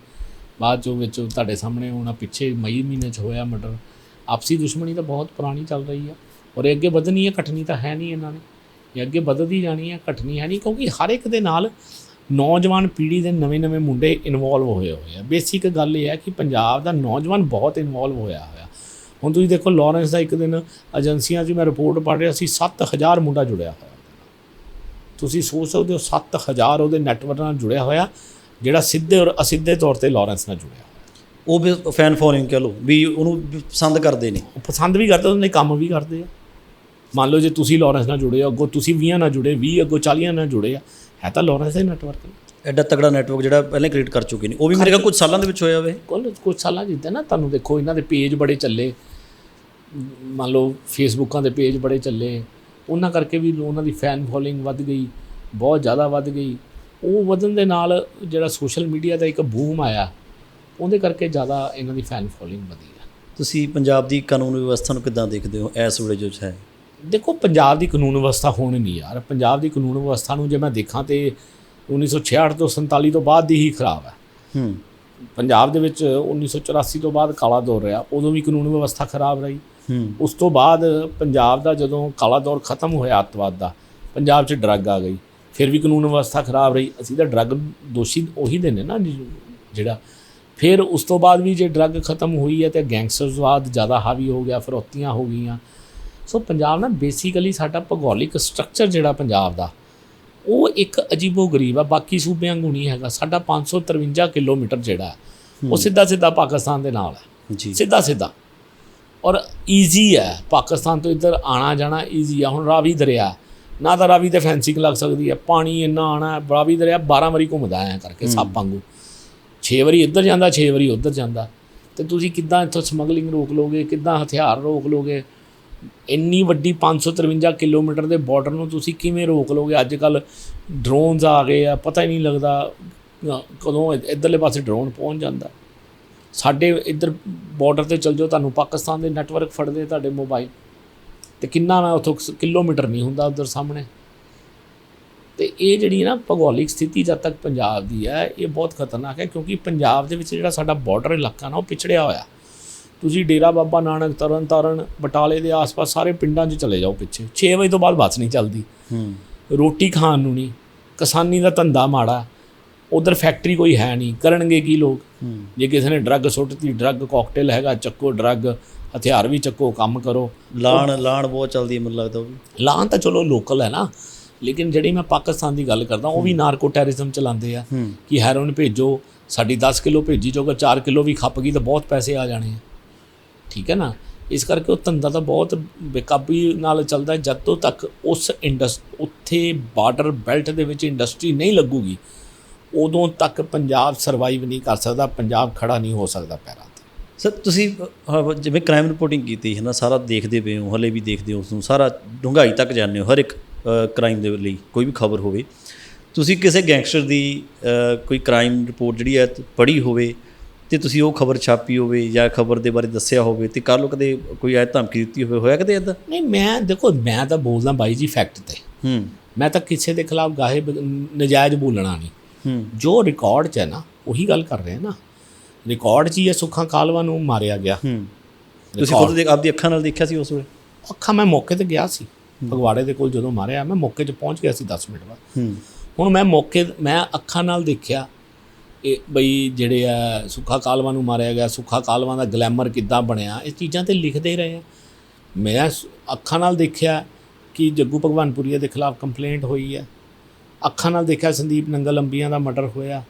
ਬਾਅਦ ਚੋਂ ਵਿੱਚ ਤੁਹਾਡੇ ਸਾਹਮਣੇ ਹੁਣ ਪਿੱਛੇ ਮਈ ਮਹੀਨੇ 'ਚ ਹੋਇਆ ਮਰਡਰ। ਆਪਸੀ ਦੁਸ਼ਮਣੀ ਤਾਂ ਬਹੁਤ ਪੁਰਾਣੀ ਚੱਲ ਰਹੀ ਆ। ਔਰ ਇਹ ਅੱਗੇ ਵਧਣੀ ਹੈ ਘਟਣੀ ਤਾਂ ਹੈ ਨਹੀਂ ਇਹਨਾਂ ਨੇ। ਇਹ ਅੱਗੇ ਵਧਦੀ ਜਾਣੀ ਹੈ ਘਟਣੀ ਹੈ ਨਹੀਂ, ਕਿਉਂਕਿ ਹਰ ਇੱਕ ਦੇ ਨਾਲ ਨੌਜਵਾਨ ਪੀੜ੍ਹੀ ਦੇ ਨਵੇਂ-ਨਵੇਂ ਮੁੰਡੇ ਇਨਵੋਲਵ ਹੋਏ ਹੋਏ ਆ। ਬੇਸਿਕ ਗੱਲ ਇਹ ਹੈ ਕਿ ਪੰਜਾਬ ਦਾ ਨੌਜਵਾਨ ਬਹੁਤ ਇਨਵੋਲਵ ਹੋਇਆ ਹੋਇਆ। ਹੁਣ ਤੁਸੀਂ ਦੇਖੋ ਲਾਰੈਂਸ ਦਾ ਇੱਕ ਦਿਨ ਏਜੰਸੀਆਂ 'ਚ ਮੈਂ ਰਿਪੋਰਟ ਪੜ੍ਹ ਰਿਹਾ ਸੀ 7000 ਮੁੰਡਾ ਜੁੜਿਆ ਹੋਇਆ। ਤੁਸੀਂ ਸੋਚ ਸਕਦੇ ਹੋ 7000 ਉਹਦੇ ਨੈਟਵਰਕ ਨਾਲ ਜੁੜਿਆ ਹੋਇਆ, ਜਿਹੜਾ ਸਿੱਧੇ ਔਰ ਅਸਿੱਧੇ ਤੌਰ ਤੇ ਲਾਰੈਂਸ ਨਾਲ ਜੁੜਿਆ। ਹੋਇਆ ਉਹ ਵੀ ਫੈਨ ਫੋਲੋਇੰਗ ਕਹ ਲਓ ਵੀ ਉਹਨੂੰ ਪਸੰਦ ਕਰਦੇ ਨੇ। ਉਹ ਪਸੰਦ ਵੀ ਕਰਦੇ ਉਹਨੇ ਕੰਮ ਵੀ ਕਰਦੇ ਆ। ਮੰਨ ਲਓ ਜੇ ਤੁਸੀਂ ਲਾਰੈਂਸ ਨਾਲ ਜੁੜੇ ਹੋ ਅੱਗੋਂ ਤੁਸੀਂ 20 ਨਾਲ ਜੁੜੇ 20 ਅੱਗੋਂ 40 ਨਾਲ ਜੁੜੇ ਆ ਹੈ ਤਾਂ ਲਾਰੈਂਸ ਦਾ ਨੈਟਵਰਕ ਐਡਾ ਤਗੜਾ ਨੈਟਵਰਕ ਜਿਹੜਾ ਪਹਿਲਾਂ ਕ੍ਰੀਏਟ ਕਰ ਚੁੱਕੇ ਨੇ। ਉਹ ਵੀ ਮੇਰੇ ਖਿਆਲ ਕੁਝ ਸਾਲਾਂ ਦੇ ਵਿੱਚ ਹੋਇਆ ਹੋਵੇ। ਕੋਲ ਕੁਝ ਸਾਲਾਂ ਜਿੱਦਾਂ ਨਾ ਤੁਹਾਨੂੰ ਦੇਖੋ ਇਹਨਾਂ ਦੇ ਪੇਜ ਬੜੇ ਚੱਲੇ। ਮੰਨ ਲਓ ਫੇਸਬੁੱਕਾਂ ਦੇ ਪੇਜ ਬੜੇ ਚੱਲੇ। ਉਹਨਾਂ ਕਰਕੇ ਵੀ ਉਹਨਾਂ ਦੀ ਫੈਨ ਫੋਲੋਇੰਗ ਵੱਧ ਗਈ ਬਹੁਤ ਜ਼ਿਆਦਾ ਵੱਧ ਗਈ। ਉਹ ਵਧਣ ਦੇ ਨਾਲ ਜਿਹੜਾ ਸੋਸ਼ਲ ਮੀਡੀਆ ਦਾ ਇੱਕ ਬੂਮ ਆਇਆ। ਉਹਦੇ ਕਰਕੇ ਜ਼ਿਆਦਾ ਇਹਨਾਂ ਦੀ ਫੈਨ ਫੋਲੋਇੰਗ ਵਧੀ ਆ। ਤੁਸੀਂ ਪੰਜਾਬ ਦੀ ਕਾਨੂੰਨ ਵਿਵਸਥਾ ਨੂੰ ਕਿੱਦਾਂ ਦੇਖਦੇ ਹੋ? ਇਸ ਵੇਲੇ ਜੋ ਹੈ। ਦੇਖੋ ਪੰਜਾਬ ਦੀ ਕਾਨੂੰਨ ਵਿਵਸਥਾ ਹੁਣ ਨਹੀਂ ਯਾਰ। ਪੰਜਾਬ ਦੀ ਕਾਨੂੰਨ ਵਿਵਸਥਾ ਨੂੰ ਜੇ ਮੈਂ ਦੇਖਾਂ ਤੇ 1966 ਤੋਂ 47 ਤੋਂ ਬਾਅਦ ਦੀ ਹੀ ਖਰਾਬ ਹੈ। ਹੂੰ। ਪੰਜਾਬ ਦੇ ਵਿੱਚ 1984 ਤੋਂ ਬਾਅਦ ਕਾਲਾ ਦੌਰ ਰਿਹਾ ਉਦੋਂ ਵੀ ਕਾਨੂੰਨ ਵਿਵਸਥਾ ਖਰਾਬ ਰਹੀ। ਹੂੰ। ਉਸ ਤੋਂ ਬਾਅਦ ਪੰਜਾਬ ਦਾ ਜਦੋਂ ਕਾਲਾ ਦੌਰ ਖਤਮ ਹੋਇਆ ਅੱਤਵਾਦ ਦਾ ਪੰਜਾਬ 'ਚ ਡਰੱਗ ਆ ਗਈ। ਫਿਰ ਵੀ ਕਾਨੂੰਨ ਵਿਵਸਥਾ ਖਰਾਬ ਰਹੀ। ਅਸੀਂ ਤਾਂ ਡਰੱਗ ਦੋਸ਼ੀ ਉਹੀ ਦੇ ਨੇ ਜਿਹੜਾ ਫਿਰ ਉਸ ਤੋਂ ਬਾਅਦ ਵੀ ਜੇ ਡਰੱਗ ਖਤਮ ਹੋਈ ਹੈ ਤੇ ਗੈਂਗਸਟਰਵਾਦ ਜ਼ਿਆਦਾ ਹਾਵੀ ਹੋ ਗਿਆ ਫਿਰੌਤੀਆਂ ਹੋ ਗਈਆਂ। ਸੋ ਪੰਜਾਬ ਨਾ ਬੇਸਿਕਲੀ ਸਾਡਾ ਭੂਗੋਲਿਕ ਸਟਰਕਚਰ ਜਿਹੜਾ ਪੰਜਾਬ ਦਾ ਉਹ ਇੱਕ ਅਜੀਬੋ ਗਰੀਬ ਆ ਬਾਕੀ ਸੂਬਿਆਂ ਵਾਂਗੂ ਨਹੀਂ ਹੈਗਾ। ਸਾਡਾ 553 ਕਿਲੋਮੀਟਰ ਜਿਹੜਾ ਉਹ ਸਿੱਧਾ ਸਿੱਧਾ ਪਾਕਿਸਤਾਨ ਦੇ ਨਾਲ ਹੈ। ਜੀ। ਸਿੱਧਾ ਸਿੱਧਾ ਔਰ ਈਜ਼ੀ ਹੈ ਪਾਕਿਸਤਾਨ ਤੋਂ ਇੱਧਰ ਆਣਾ ਜਾਣਾ ਈਜ਼ੀ ਆ। ਹੁਣ ਰਾਵੀ ਦਰਿਆ ਨਾ ਤਾਂ ਰਾਵੀ ਤੇ ਫੈਂਸਿੰਗ ਲੱਗ ਸਕਦੀ ਹੈ ਪਾਣੀ ਇੰਨਾ ਆਣਾ ਰਾਵੀ ਦਰਿਆ 12 ਵਾਰੀ ਘੁੰਮਦਾ ਐ ਕਰਕੇ ਸੱਪ ਵਾਂਗੂ। 6 ਵਾਰੀ ਇੱਧਰ ਜਾਂਦਾ 6 ਵਾਰੀ ਉੱਧਰ ਜਾਂਦਾ। ਤੇ ਤੁਸੀਂ ਕਿੱਦਾਂ ਇੱਥੋਂ ਸਮਗਲਿੰਗ ਰੋਕ ਲੋਗੇ ਕਿੱਦਾਂ ਹਥਿਆਰ ਰੋਕ ਲੋਗੇ ਇੰਨੀ ਵੱਡੀ 553 ਕਿਲੋਮੀਟਰ ਦੇ ਬਾਰਡਰ ਨੂੰ ਤੁਸੀਂ ਕਿਵੇਂ ਰੋਕ ਲੋਗੇ ਅੱਜ ਕੱਲ ਡਰੋਨਸ ਆ ਗਏ ਆ, ਪਤਾ ਹੀ ਨਹੀਂ ਲੱਗਦਾ ਕਦੋਂ ਇ- ਇੱਧਰਲੇ ਪਾਸੇ ਡਰੋਨ ਪਹੁੰਚ ਜਾਂਦਾ। ਸਾਡੇ ਇੱਧਰ ਬਾਰਡਰ ਤੇ ਚਲ ਜਾਓ, ਤੁਹਾਨੂੰ ਪਾਕਿਸਤਾਨ ਦੇ ਨੈਟਵਰਕ ਫੜਦੇ ਤੁਹਾਡੇ ਮੋਬਾਈਲ ਤੇ ਕਿੰਨਾ ਮੈਂ ਉਥੋਂ ਕਿਲੋਮੀਟਰ ਨਹੀਂ ਹੁੰਦਾ ਉਧਰ ਸਾਹਮਣੇ। ਤੇ ਇਹ ਜਿਹੜੀ ਨਾ ਭੂਗੋਲਿਕ ਸਥਿਤੀ ਜਦ ਤੱਕ ਪੰਜਾਬ ਦੀ ਹੈ ਇਹ ਬਹੁਤ ਖਤਰਨਾਕ ਹੈ ਕਿਉਂਕਿ ਪੰਜਾਬ ਦੇ ਵਿੱਚ ਜਿਹੜਾ ਸਾਡਾ ਬਾਰਡਰ ਇਲਾਕਾ ਨਾ ਉਹ ਪਿਛੜਿਆ ਹੋਇਆ। ਤੁਸੀਂ ਡੇਰਾ ਬਾਬਾ ਨਾਨਕ ਤਰਨ ਤਾਰਨ ਬਟਾਲੇ ਦੇ ਆਸ-ਪਾਸ ਸਾਰੇ ਪਿੰਡਾਂ 'ਚ ਚਲੇ ਜਾਓ ਪਿੱਛੇ। 6 ਵਜੇ ਤੋਂ ਬਾਅਦ ਬੱਸ ਨਹੀਂ ਚੱਲਦੀ। ਹੂੰ। ਰੋਟੀ ਖਾਣ ਨੂੰ ਨਹੀਂ। ਕਿਸਾਨੀ ਦਾ ਧੰਦਾ ਮਾੜਾ। ਉਧਰ ਫੈਕਟਰੀ ਕੋਈ ਹੈ ਨਹੀਂ। ਕਰਨਗੇ ਕੀ ਲੋਕ? ਜੇ ਕਿਸੇ ਨੇ ਡਰੱਗ ਸੁੱਟਤੀ ਡਰੱਗ ਕਾਕਟੇਲ ਹੈਗਾ ਚੱਕੋ ਡਰੱਗ ਹਥਿਆਰ ਵੀ ਚੱਕੋ ਕੰਮ ਕਰੋ। ਲਾਣ ਲਾਣ ਬਹੁਤ ਚੱਲਦੀ ਮੈਨੂੰ ਲੱਗਦਾ ਉਹ ਵੀ। ਲਾਂ ਤਾਂ ਚਲੋ ਲੋਕਲ ਹੈ ਨਾ। ਲੇਕਿਨ ਜਿਹੜੀ ਮੈਂ ਪਾਕਿਸਤਾਨ ਦੀ ਗੱਲ ਕਰਦਾ ਉਹ ਵੀ ਨਾਰਕੋ ਟੈਰਰਿਜ਼ਮ ਚਲਾਉਂਦੇ ਆ ਕਿ ਹੈਰੋਇਨ ਭੇਜੋ ਸਾਡੀ 10 ਕਿਲੋ ਭੇਜੀ ਜਾਊਗਾ 4 ਕਿਲੋ ਵੀ ਖੱਪ ਗਈ ਤਾਂ ਬਹੁਤ ਪੈਸੇ ਆ ਜਾਣੇ ਆ। ਠੀਕ ਹੈ ਨਾ? ਇਸ ਕਰਕੇ ਉਹ ਧੰਦਾ ਤਾਂ ਬਹੁਤ ਬੇਕਾਬੀ ਨਾਲ ਚੱਲਦਾ। ਜਦ ਤੋਂ ਤੱਕ ਉਸ ਇੰਡਸ ਉੱਥੇ ਬਾਰਡਰ ਬੈਲਟ ਦੇ ਵਿੱਚ ਇੰਡਸਟਰੀ ਨਹੀਂ ਲੱਗੂਗੀ ਉਦੋਂ ਤੱਕ ਪੰਜਾਬ ਸਰਵਾਈਵ ਨਹੀਂ ਕਰ ਸਕਦਾ ਪੰਜਾਬ ਖੜਾ ਨਹੀਂ ਹੋ ਸਕਦਾ ਪੈਰਾਂ ਤੇ। ਸਰ ਤੁਸੀਂ ਜਿਵੇਂ ਕ੍ਰਾਈਮ ਰਿਪੋਰਟਿੰਗ ਕੀਤੀ ਹੈ ਨਾ ਸਾਰਾ ਦੇਖਦੇ ਪਏ ਹੋ ਹਲੇ ਵੀ ਦੇਖਦੇ ਹੋ ਉਸ ਨੂੰ ਸਾਰਾ ਡੂੰਘਾਈ ਤੱਕ ਜਾਣਦੇ ਹੋ ਹਰ ਇੱਕ ਕ੍ਰਾਈਮ ਦੇ ਲਈ ਕੋਈ ਵੀ ਖਬਰ ਹੋਵੇ। ਤੁਸੀਂ ਕਿਸੇ ਗੈਂਗਸਟਰ ਦੀ ਕੋਈ ਕ੍ਰਾਈਮ ਰਿਪੋਰਟ ਜਿਹੜੀ ਹੈ ਪੜ੍ਹੀ ਹੋਵੇ ਤੇ ਤੁਸੀਂ ਉਹ ਖਬਰ ਛਾਪੀ ਹੋਵੇ ਜਾਂ ਖਬਰ ਦੇ ਬਾਰੇ ਦੱਸਿਆ ਹੋਵੇ ਤੇ ਕੱਲ੍ਹ ਨੂੰ ਕਦੇ ਕੋਈ ਐ ਧਮਕੀ ਦਿੱਤੀ ਹੋਵੇ ਹੋਇਆ ਕਦੇ ਇਦਾਂ ਨਹੀਂ ਮੈਂ ਦੇਖੋ ਮੈਂ ਤਾਂ ਬੋਲਦਾ ਬਾਈ ਜੀ ਫੈਕਟ ਤੇ। ਹੂੰ। ਮੈਂ ਤਾਂ ਕਿਸੇ ਦੇ ਖਿਲਾਫ ਗਾਹੇ ਨਜਾਇਜ਼ ਬੋਲਣਾ ਨਹੀਂ। ਹੂੰ। ਜੋ ਰਿਕਾਰਡ 'ਚ ਹੈ ਨਾ ਉਹੀ ਗੱਲ ਕਰ ਰਹੇ ਹਾਂ ਨਾ। ਰਿਕਾਰਡ 'ਚ ਹੀ ਹੈ ਸੁੱਖਾ ਕਾਲਵਾ ਨੂੰ ਮਾਰਿਆ ਗਿਆ। ਹੂੰ। ਤੁਸੀਂ ਖੁਦ ਦੇਖ ਆਪਦੀ ਅੱਖਾਂ ਨਾਲ ਦੇਖਿਆ ਸੀ ਉਸ ਵੇਲੇ? ਅੱਖਾਂ ਮੈਂ ਮੌਕੇ ਤੇ ਗਿਆ ਸੀ। ਫਗਵਾੜੇ ਦੇ ਕੋਲ ਜਦੋਂ ਮਾਰਿਆ ਮੈਂ ਮੌਕੇ 'ਚ ਪਹੁੰਚ ਗਿਆ ਸੀ 10 ਮਿੰਟ ਬਾਅਦ। ਹੂੰ। ਹੁਣ ਮੈਂ ਮੌਕੇ ਮੈਂ ਅੱਖਾਂ ਨਾਲ ਦੇਖਿਆ ਇਹ ਬਈ ਜਿਹੜੇ ਆ ਸੁੱਖਾ ਕਾਲਵਾ ਨੂੰ ਮਾਰਿਆ ਗਿਆ ਸੁੱਖਾ ਕਾਲਵਾ ਦਾ ਗਲੈਮਰ ਕਿੱਦਾਂ ਬਣਿਆ ਇਹ ਚੀਜ਼ਾਂ ਤੇ ਲਿਖਦੇ ਰਹੇ ਆ। ਮੈਂ ਅੱਖਾਂ ਨਾਲ ਦੇਖਿਆ ਕਿ ਜੱਗੂ ਭਗਵਾਨਪੁਰੀਆ ਦੇ ਖਿਲਾਫ ਕੰਪਲੇਂਟ ਹੋਈ ਹੈ ਅੱਖਾਂ ਨਾਲ ਦੇਖਿਆ ਸੰਦੀਪ ਨੰਗਲ ਅੰਬੀਆਂ ਦਾ ਮਰਡਰ ਹੋਇਆ।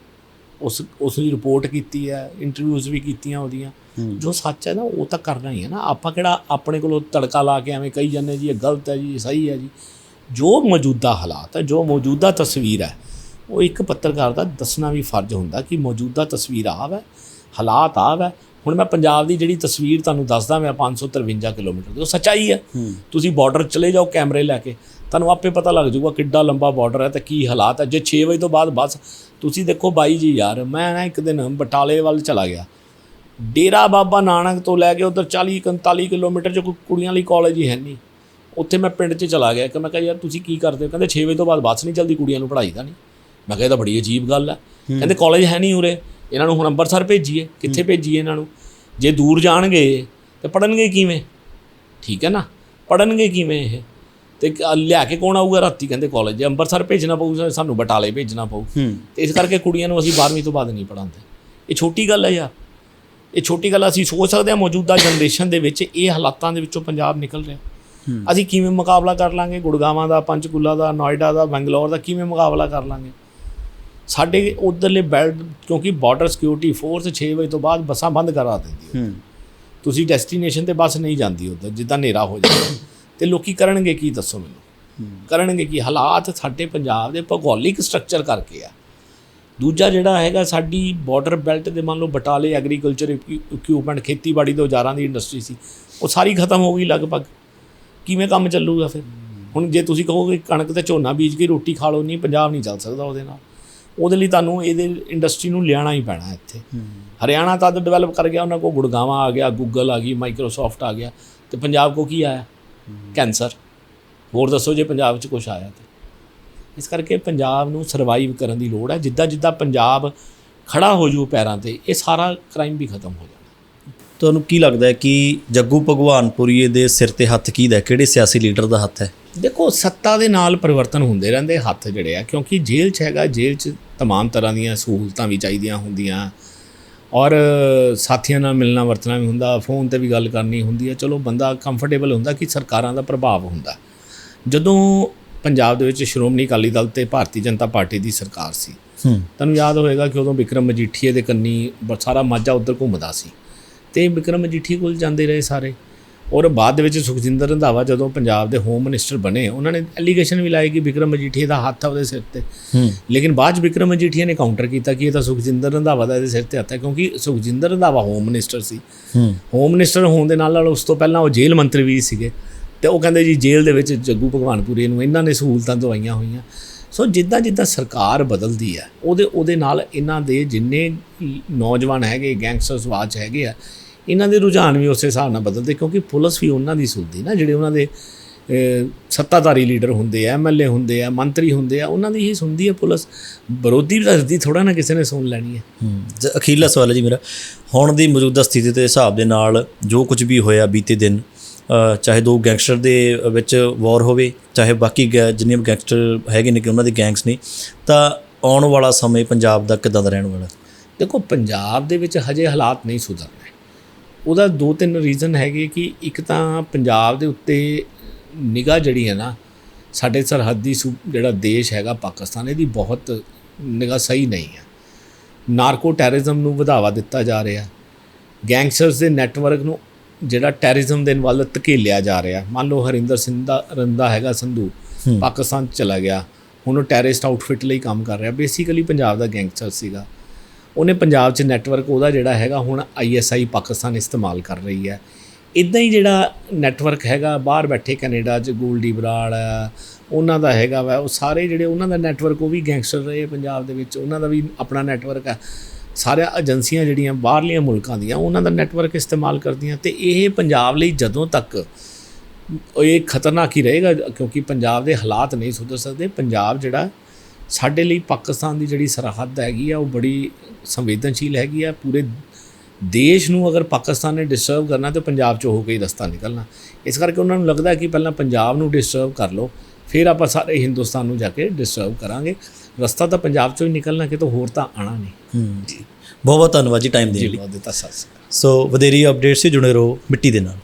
ਉਸ ਉਸ ਦੀ ਰਿਪੋਰਟ ਕੀਤੀ ਹੈ ਇੰਟਰਵਿਊਜ਼ ਵੀ ਕੀਤੀਆਂ ਉਹਦੀਆਂ। ਜੋ ਸੱਚ ਹੈ ਨਾ ਉਹ ਤਾਂ ਕਰਨਾ ਹੀ ਹੈ ਨਾ। ਆਪਾਂ ਕਿਹੜਾ ਆਪਣੇ ਕੋਲੋਂ ਤੜਕਾ ਲਾ ਕੇ ਐਵੇਂ ਕਹੀ ਜਾਂਦੇ ਜੀ ਇਹ ਗਲਤ ਹੈ ਜੀ ਇਹ ਸਹੀ ਹੈ ਜੀ। ਜੋ ਮੌਜੂਦਾ ਹਾਲਾਤ ਹੈ ਜੋ ਮੌਜੂਦਾ ਤਸਵੀਰ ਹੈ ਉਹ ਇੱਕ ਪੱਤਰਕਾਰ ਦਾ ਦੱਸਣਾ ਵੀ ਫਰਜ਼ ਹੁੰਦਾ ਕਿ ਮੌਜੂਦਾ ਤਸਵੀਰ ਆਹ ਹੈ ਹਾਲਾਤ ਆਹ ਹੈ। ਹੁਣ ਮੈਂ ਪੰਜਾਬ ਦੀ ਜਿਹੜੀ ਤਸਵੀਰ ਤੁਹਾਨੂੰ ਦੱਸਦਾ ਮੈਂ 553 ਕਿਲੋਮੀਟਰ ਦੀ ਉਹ ਸੱਚਾਈ ਹੈ। ਤੁਸੀਂ ਬਾਰਡਰ ਚਲੇ ਜਾਓ ਕੈਮਰੇ ਲੈ ਕੇ ਤੁਹਾਨੂੰ ਆਪੇ ਪਤਾ ਲੱਗ ਜਾਊਗਾ ਕਿੱਡਾ ਲੰਬਾ ਬਾਰਡਰ ਹੈ ਤੇ ਕੀ ਹਾਲਾਤ ਹੈ। ਜੇ 6 ਵਜੇ ਤੋਂ ਬਾਅਦ ਬਸ ਤੁਸੀਂ ਦੇਖੋ ਬਾਈ ਜੀ ਯਾਰ ਮੈਂ ਨਾ ਇੱਕ ਦਿਨ ਬਟਾਲੇ ਵੱਲ ਚਲਾ ਗਿਆ। ਡੇਰਾ ਬਾਬਾ ਨਾਨਕ ਤੋਂ ਲੈ ਕੇ ਉਧਰ 40 41 ਕਿਲੋਮੀਟਰ ਚ ਕੋਈ ਕੁੜੀਆਂ ਲਈ ਕਾਲਜ ਹੀ ਹੈ ਨਹੀਂ ਉੱਥੇ ਮੈਂ ਪਿੰਡ 'ਚ ਚਲਾ ਗਿਆ। ਕਿ ਮੈਂ ਕਿਹਾ ਯਾਰ ਤੁਸੀਂ ਕੀ ਕਰਦੇ ਹੋ? ਕਹਿੰਦੇ 6 ਵਜੇ ਤੋਂ ਬਾਅਦ ਬੱਸ ਨਹੀਂ ਚੱਲਦੀ ਕੁੜੀਆਂ ਨੂੰ ਪੜ੍ਹਾਈ ਦਾ ਨਹੀਂ ਮੈਂ ਕਿਹਾ ਇਹ ਤਾਂ ਬੜੀ ਅਜੀਬ ਗੱਲ ਹੈ। ਕਹਿੰਦੇ ਕਾਲਜ ਹੈ ਨਹੀਂ ਉਰੇ। ਇਹਨਾਂ ਨੂੰ ਹੁਣ ਅੰਮ੍ਰਿਤਸਰ ਭੇਜੀਏ। ਕਿੱਥੇ ਭੇਜੀਏ ਇਹਨਾਂ ਨੂੰ? ਜੇ ਦੂਰ ਜਾਣਗੇ ਤੇ ਪੜਨਗੇ ਕਿਵੇਂ? ਠੀਕ ਹੈ ਨਾ? ਪੜਨਗੇ ਕਿਵੇਂ ਇਹ? ਤੇ ਲਿਆ ਕੇ ਕੌਣ ਆਊਗਾ ਰਾਤੀ? ਕਹਿੰਦੇ ਕਾਲਜ ਜੇ ਅੰਮ੍ਰਿਤਸਰ ਭੇਜਣਾ ਪਊ ਸਾਨੂੰ ਬਟਾਲੇ ਭੇਜਣਾ ਪਊ। ਤੇ ਇਸ ਕਰਕੇ ਕੁੜੀਆਂ ਨੂੰ ਅਸੀਂ 12ਵੀਂ ਤੋਂ ਬਾਅਦ ਨਹੀਂ ਪੜਾਉਂਦੇ ਇਹ ਛੋਟੀ ਗੱਲ ਹੈ ਯਾਰ। ਇਹ ਛੋਟੀ ਗੱਲ ਅਸੀਂ ਸੋਚ ਸਕਦੇ ਹਾਂ ਮੌਜੂਦਾ ਜਨਰੇਸ਼ਨ ਦੇ ਵਿੱਚ ਇਹ ਹਾਲਾਤਾਂ ਦੇ ਵਿੱਚੋਂ ਪੰਜਾਬ ਨਿਕਲ ਰਿਹਾ। ਅਸੀਂ ਕਿਵੇਂ ਮੁਕਾਬਲਾ ਕਰ ਲਾਂਗੇ? ਗੁੜਗਾਵਾਂ ਦਾ ਪੰਚਕੂਲਾ ਦਾ ਨੋਇਡਾ ਦਾ ਬੰਗਲੌਰ ਦਾ ਕਿਵੇਂ ਮੁਕਾਬਲਾ ਕਰ ਲਾਂਗੇ? ਸਾਡੇ ਉਧਰਲੇ ਬੈਲਟ ਕਿਉਂਕਿ ਬਾਰਡਰ ਸਿਕਿਉਰਿਟੀ ਫੋਰਸ 6 ਵਜੇ ਤੋਂ ਬਾਅਦ ਬੱਸਾਂ ਬੰਦ ਕਰਾ ਦਿੰਦੀ ਹੈ। ਤੁਸੀਂ ਡੈਸਟੀਨੇਸ਼ਨ ਤੇ ਬੱਸ ਨਹੀਂ ਜਾਂਦੀ ਉਧਰ ਜਿੱਦਾਂ ਹਨੇਰਾ ਹੋ ਜਾਏ ਤੇ ਲੋਕੀ ਕਰਨਗੇ ਕੀ ਦੱਸੋ ਮੈਨੂੰ? ਕਰਨਗੇ ਕੀ? ਹਾਲਾਤ ਸਾਡੇ ਪੰਜਾਬ ਦੇ ਭੂਗੋਲਿਕ ਸਟਰਕਚਰ ਕਰਕੇ ਆ। ਦੂਜਾ ਜਿਹੜਾ ਹੈਗਾ ਸਾਡੀ ਬਾਰਡਰ ਬੈਲਟ ਦੇ ਮੰਨ ਲਓ ਬਟਾਲੇ ਐਗਰੀਕਲਚਰ ਇਕਵਿਪਮੈਂਟ ਖੇਤੀਬਾੜੀ ਦੇ ਔਜ਼ਾਰਾਂ ਦੀ ਇੰਡਸਟਰੀ ਸੀ ਉਹ ਸਾਰੀ ਖਤਮ ਹੋ ਗਈ ਲਗਭਗ। ਕਿਵੇਂ ਕੰਮ ਚੱਲੂਗਾ ਫਿਰ? ਹੁਣ ਜੇ ਤੁਸੀਂ ਕਹੋਗੇ ਕਣਕ ਤੇ ਝੋਨਾ ਬੀਜ ਕੇ ਰੋਟੀ ਖਾ ਲਓ ਨਹੀਂ ਪੰਜਾਬ ਨਹੀਂ ਚੱਲ ਸਕਦਾ ਉਹਦੇ ਨਾਲ। ਉਹਦੇ ਲਈ ਤੁਹਾਨੂੰ ਇਹਦੇ ਇੰਡਸਟਰੀ ਨੂੰ ਲਿਆਣਾ ਹੀ ਪੈਣਾ ਇੱਥੇ। ਹਰਿਆਣਾ ਤਦ ਡਿਵੈਲਪ ਕਰ ਗਿਆ ਉਹਨਾਂ ਕੋਲ ਗੁੜਗਾਵਾਂ ਆ ਗਿਆ ਗੂਗਲ ਆ ਗਈ ਮਾਈਕਰੋਸਾਫਟ ਆ ਗਿਆ ਤੇ ਪੰਜਾਬ ਕੋ ਕੀ ਆਇਆ? ਕੈਂਸਰ। ਹੋਰ ਦੱਸੋ ਜੇ ਪੰਜਾਬ 'ਚ ਕੁਝ ਆਇਆ ਤੇ। ਇਸ ਕਰਕੇ ਪੰਜਾਬ ਨੂੰ ਸਰਵਾਈਵ ਕਰਨ ਦੀ ਲੋੜ ਹੈ ਜਿੱਦਾਂ ਜਿੱਦਾਂ ਪੰਜਾਬ ਖੜਾ ਹੋ ਜੂ ਪੈਰਾਂ ਤੇ ਇਹ ਸਾਰਾ ਕ੍ਰਾਈਮ ਵੀ ਖਤਮ ਹੋ ਜਾਣਾ ਤੁਹਾਨੂੰ ਕੀ ਲੱਗਦਾ ਹੈ ਕਿ ਜੱਗੂ ਭਗਵਾਨਪੁਰੀਏ ਦੇ ਸਿਰ ਤੇ ਹੱਥ ਕਿਹਦਾ ਹੈ? ਕਿਹੜੇ ਸਿਆਸੀ ਲੀਡਰ ਦਾ ਹੱਥ ਹੈ ਦੇਖੋ ਸੱਤਾ ਦੇ ਨਾਲ ਪਰਿਵਰਤਨ ਹੁੰਦੇ ਰਹਿੰਦੇ ਹੱਥ ਜਿਹੜੇ ਆ ਕਿਉਂਕਿ ਜੇਲ੍ਹ 'ਚ ਹੈਗਾ ਜੇਲ੍ਹ 'ਚ तमाम ਤਰ੍ਹਾਂ ਦੀਆਂ ਸਹੂਲਤਾਂ ਵੀ ਚਾਹੀਦੀਆਂ ਹੁੰਦੀਆਂ ਔਰ ਸਾਥੀਆਂ ਨਾਲ ਮਿਲਣਾ ਵਰਤਣਾ ਵੀ ਹੁੰਦਾ ਫੋਨ ਤੇ ਵੀ ਗੱਲ ਕਰਨੀ ਹੁੰਦੀ ਹੈ ਚਲੋ ਬੰਦਾ ਕੰਫਰਟੇਬਲ ਹੁੰਦਾ ਕਿ ਸਰਕਾਰਾਂ ਦਾ ਪ੍ਰਭਾਵ ਹੁੰਦਾ ਜਦੋਂ ਪੰਜਾਬ ਦੇ ਵਿੱਚ ਸ਼੍ਰੋਮਣੀ ਅਕਾਲੀ ਦਲ ਤੇ ਭਾਰਤੀ ਜਨਤਾ ਪਾਰਟੀ ਦੀ ਸਰਕਾਰ ਸੀ। ਤੁਹਾਨੂੰ ਯਾਦ ਹੋਏਗਾ ਕਿ ਉਦੋਂ ਵਿਕਰਮ ਮਜੀਠੀਏ ਦੇ ਕੰਨੀ ਸਾਰਾ ਮਾਝਾ ਉੱਧਰ ਘੁੰਮਦਾ ਸੀ। ਤੇ ਵਿਕਰਮ ਮਜੀਠੀਏ ਕੋਲ ਜਾਂਦੇ ਰਹੇ ਸਾਰੇ। ਔਰ ਬਾਅਦ ਦੇ ਵਿੱਚ ਸੁਖਜਿੰਦਰ ਰੰਧਾਵਾ ਜਦੋਂ ਪੰਜਾਬ ਦੇ ਹੋਮ ਮਿਨਿਸਟਰ ਬਣੇ ਉਹਨਾਂ ਨੇ ਐਲੀਗੇਸ਼ਨ ਵੀ ਲਾਏ ਕਿ ਵਿਕਰਮ ਮਜੀਠੀਏ ਦਾ ਹੱਥ ਆ ਉਹਦੇ ਸਿਰ ਤੇ। ਲੇਕਿਨ ਬਾਅਦ 'ਚ ਵਿਕਰਮ ਮਜੀਠੀਆ ਨੇ ਕਾਊਂਟਰ ਕੀਤਾ ਕਿ ਇਹ ਤਾਂ ਸੁਖਜਿੰਦਰ ਰੰਧਾਵਾ ਦਾ ਇਹਦੇ ਸਿਰ ਤੇ ਹੱਥ ਹੈ ਕਿਉਂਕਿ ਸੁਖਜਿੰਦਰ ਰੰਧਾਵਾ ਹੋਮ ਮਿਨਿਸਟਰ ਸੀ। ਹੋਮ ਮਿਨਿਸਟਰ ਹੋਣ ਦੇ ਨਾਲ ਨਾਲ ਉਸ ਤੋਂ ਪਹਿਲਾਂ ਉਹ ਜੇਲ੍ਹ ਮੰਤਰੀ ਵੀ ਸੀਗੇ। ਤੇ ਉਹ ਕਹਿੰਦੇ ਜੀ ਜੇਲ੍ਹ ਦੇ ਵਿੱਚ ਜੱਗੂ ਭਗਵਾਨਪੁਰੀ ਨੂੰ ਇਹਨਾਂ ਨੇ ਸਹੂਲਤਾਂ ਦਵਾਈਆਂ ਹੋਈਆਂ। ਸੋ ਜਿੱਦਾਂ ਜਿੱਦਾਂ ਸਰਕਾਰ ਬਦਲਦੀ ਹੈ, ਉਹਦੇ ਉਹਦੇ ਨਾਲ ਇਹਨਾਂ ਦੇ ਜਿੰਨੇ ਨੌਜਵਾਨ ਹੈਗੇ, ਗੈਂਗਸਟਰਸ ਵਾਚ ਹੈਗੇ ਆ, ਇਹਨਾਂ ਦੇ ਰੁਝਾਨ ਵੀ ਉਸੇ ਹਿਸਾਬ ਨਾਲ ਬਦਲਦੇ ਕਿਉਂਕਿ ਪੁਲਿਸ ਵੀ ਉਹਨਾਂ ਦੀ ਸੁਣਦੀ ਨਾ, ਜਿਹੜੇ ਉਹਨਾਂ ਦੇ ਸੱਤਾਧਾਰੀ ਲੀਡਰ ਹੁੰਦੇ ਆ ਐਮਐਲਏ ਹੁੰਦੇ ਆ, ਮੰਤਰੀ ਹੁੰਦੇ ਆ, ਉਹਨਾਂ ਦੀ ਹੀ ਸੁਣਦੀ ਹੈ ਪੁਲਿਸ। ਵਿਰੋਧੀ ਧਿਰ ਥੋੜਾ ਨਾ ਕਿਸੇ ਨੇ ਸੁਣ ਲੈਣੀ ਹੈ। ਹੂੰ ਅਖੀਰਲਾ ਸਵਾਲ ਹੈ ਜੀ ਮੇਰਾ। ਹੁਣ ਦੀ ਮੌਜੂਦਾ ਸਥਿਤੀ ਦੇ ਹਿਸਾਬ ਦੇ ਨਾਲ ਜੋ ਕੁਝ ਵੀ ਹੋਇਆ ਬੀਤੇ ਦਿਨ ਚਾਹੇ ਦੋ ਗੈਂਗਸਟਰ ਦੇ ਵਿੱਚ ਵਾਰ ਹੋਵੇ, ਚਾਹੇ ਬਾਕੀ ਗੈ- ਜਿੰਨੇ ਵੀ ਗੈਂਗਸਟਰ ਹੈਗੇ ਨੇ ਕਿ ਉਹਨਾਂ ਦੇ ਗੈਂਗਸ ਨੇ, ਤਾਂ ਆਉਣ ਵਾਲਾ ਸਮੇਂ ਪੰਜਾਬ ਦਾ ਕਿੱਦਾਂ ਦਾ ਰਹਿਣ ਵਾਲਾ? ਦੇਖੋ, ਪੰਜਾਬ ਦੇ ਵਿੱਚ ਹਜੇ ਹਾਲਾਤ ਨਹੀਂ ਸੁਧਰਨੇ। ਉਹਦਾ ਦੋ ਤਿੰਨ ਰੀਜ਼ਨ ਹੈਗੇ ਕਿ ਇੱਕ ਤਾਂ ਪੰਜਾਬ ਦੇ ਉੱਤੇ ਨਿਗਾਹ ਜਿਹੜੀ ਹੈ ਨਾ, ਸਾਡੇ ਸਰਹੱਦੀ ਸੂ, ਜਿਹੜਾ ਦੇਸ਼ ਹੈਗਾ ਪਾਕਿਸਤਾਨ, ਇਹਦੀ ਬਹੁਤ ਨਿਗਾਹ ਸਹੀ ਨਹੀਂ ਹੈ। ਨਾਰਕੋ ਟੈਰਰਿਜ਼ਮ ਨੂੰ ਵਧਾਵਾ ਦਿੱਤਾ ਜਾ ਰਿਹਾ। ਗੈਂਗਸਟਰਸ ਦੇ ਨੈਟਵਰਕ ਨੂੰ ਜਿਹੜਾ ਟੈਰਰਿਜ਼ਮ ਦੇ ਵੱਲ ਧਕੇਲਿਆ ਜਾ ਰਿਹਾ। ਮੰਨ ਲਓ ਹਰਿੰਦਰ ਸਿੰਘ ਦਾ ਰੰਦਾ ਹੈਗਾ ਸੰਧੂ। ਪਾਕਿਸਤਾਨ 'ਚ ਚਲਾ ਗਿਆ। ਹੁਣ ਉਹ ਟੈਰਰਿਸਟ ਆਊਟਫਿਟ ਲਈ ਕੰਮ ਕਰ ਰਿਹਾ। ਬੇਸਿਕਲੀ ਪੰਜਾਬ ਦਾ ਗੈਂਗਸਟਰ ਸੀਗਾ। ਉਹਨੇ ਪੰਜਾਬ 'ਚ ਨੈਟਵਰਕ ਉਹਦਾ ਜਿਹੜਾ ਹੈਗਾ ਹੁਣ ਆਈਐਸਆਈ ਪਾਕਿਸਤਾਨ ਇਸਤੇਮਾਲ ਕਰ ਰਹੀ ਹੈ। ਇਦਾਂ ਹੀ ਜਿਹੜਾ ਨੈਟਵਰਕ ਹੈਗਾ ਬਾਹਰ ਬੈਠੇ ਕੈਨੇਡਾ 'ਚ ਗੋਲਡੀ ਬਰਾੜ ਉਹਨਾਂ ਦਾ ਹੈਗਾ ਵਾ। ਉਹ ਸਾਰੇ ਜਿਹੜੇ ਉਹਨਾਂ ਦਾ ਨੈਟਵਰਕ ਉਹ ਵੀ ਗੈਂਗਸਟਰ ਰਹੇ ਪੰਜਾਬ ਦੇ ਵਿੱਚ। ਉਹਨਾਂ ਦਾ ਵੀ ਆਪਣਾ ਨੈਟਵਰਕ ਹੈ। ਸਾਰੀਆਂ ਏਜੰਸੀਆਂ ਜਿਹੜੀਆਂ ਬਾਹਰਲੀਆਂ ਮੁਲਕਾਂ ਦੀਆਂ, ਉਹਨਾਂ ਦਾ ਨੈਟਵਰਕ ਇਸਤੇਮਾਲ ਕਰਦੀਆਂ ਤੇ ਇਹ ਪੰਜਾਬ ਲਈ ਜਦੋਂ ਤੱਕ ਇਹ ਖਤਰਨਾਕ ਹੀ ਰਹੇਗਾ, ਕਿਉਂਕਿ ਪੰਜਾਬ ਦੇ ਹਾਲਾਤ ਨਹੀਂ ਸੁਧਰ ਸਕਦੇ। ਪੰਜਾਬ ਜਿਹੜਾ ਸਾਡੇ ਲਈ ਪਾਕਿਸਤਾਨ ਦੀ ਜਿਹੜੀ ਸਰਹੱਦ ਹੈਗੀ ਆ, ਉਹ ਬੜੀ ਸੰਵੇਦਨਸ਼ੀਲ ਹੈਗੀ ਆ। ਪੂਰੇ ਦੇਸ਼ ਨੂੰ ਅਗਰ ਪਾਕਿਸਤਾਨ ਨੇ ਡਿਸਟਰਬ ਕਰਨਾ ਤੇ ਪੰਜਾਬ ਚੋਂ ਹੋ ਕੇ ਹੀ ਰਸਤਾ ਨਿਕਲਣਾ। ਇਸ ਕਰਕੇ ਉਹਨਾਂ ਨੂੰ ਲੱਗਦਾ ਕਿ ਪਹਿਲਾਂ ਪੰਜਾਬ ਨੂੰ ਡਿਸਟਰਬ ਕਰ ਲਓ, ਫਿਰ ਆਪਾਂ ਸਾਰੇ ਹਿੰਦੁਸਤਾਨ ਨੂੰ ਜਾ ਕੇ ਡਿਸਟਰਬ ਕਰਾਂਗੇ। ਰਸਤਾ ਤਾਂ ਪੰਜਾਬ ਚੋਂ ਹੀ ਨਿਕਲਣਾ, ਕਿਤੋਂ ਹੋਰ ਤਾਂ ਆਣਾ ਨਹੀਂ। ਬਹੁਤ ਬਹੁਤ ਧੰਨਵਾਦ ਜੀ ਟਾਈਮ ਦੇਣ ਲਈ। ਬਹੁਤ ਦਿੱਤਾ ਸਤਿ ਸੋ ਵਧੇਰੀ ਅਪਡੇਟਸ ਸੀ ਜੁੜੇ ਰਹੋ ਮਿੱਟੀ ਦੇ ਨਾਲ।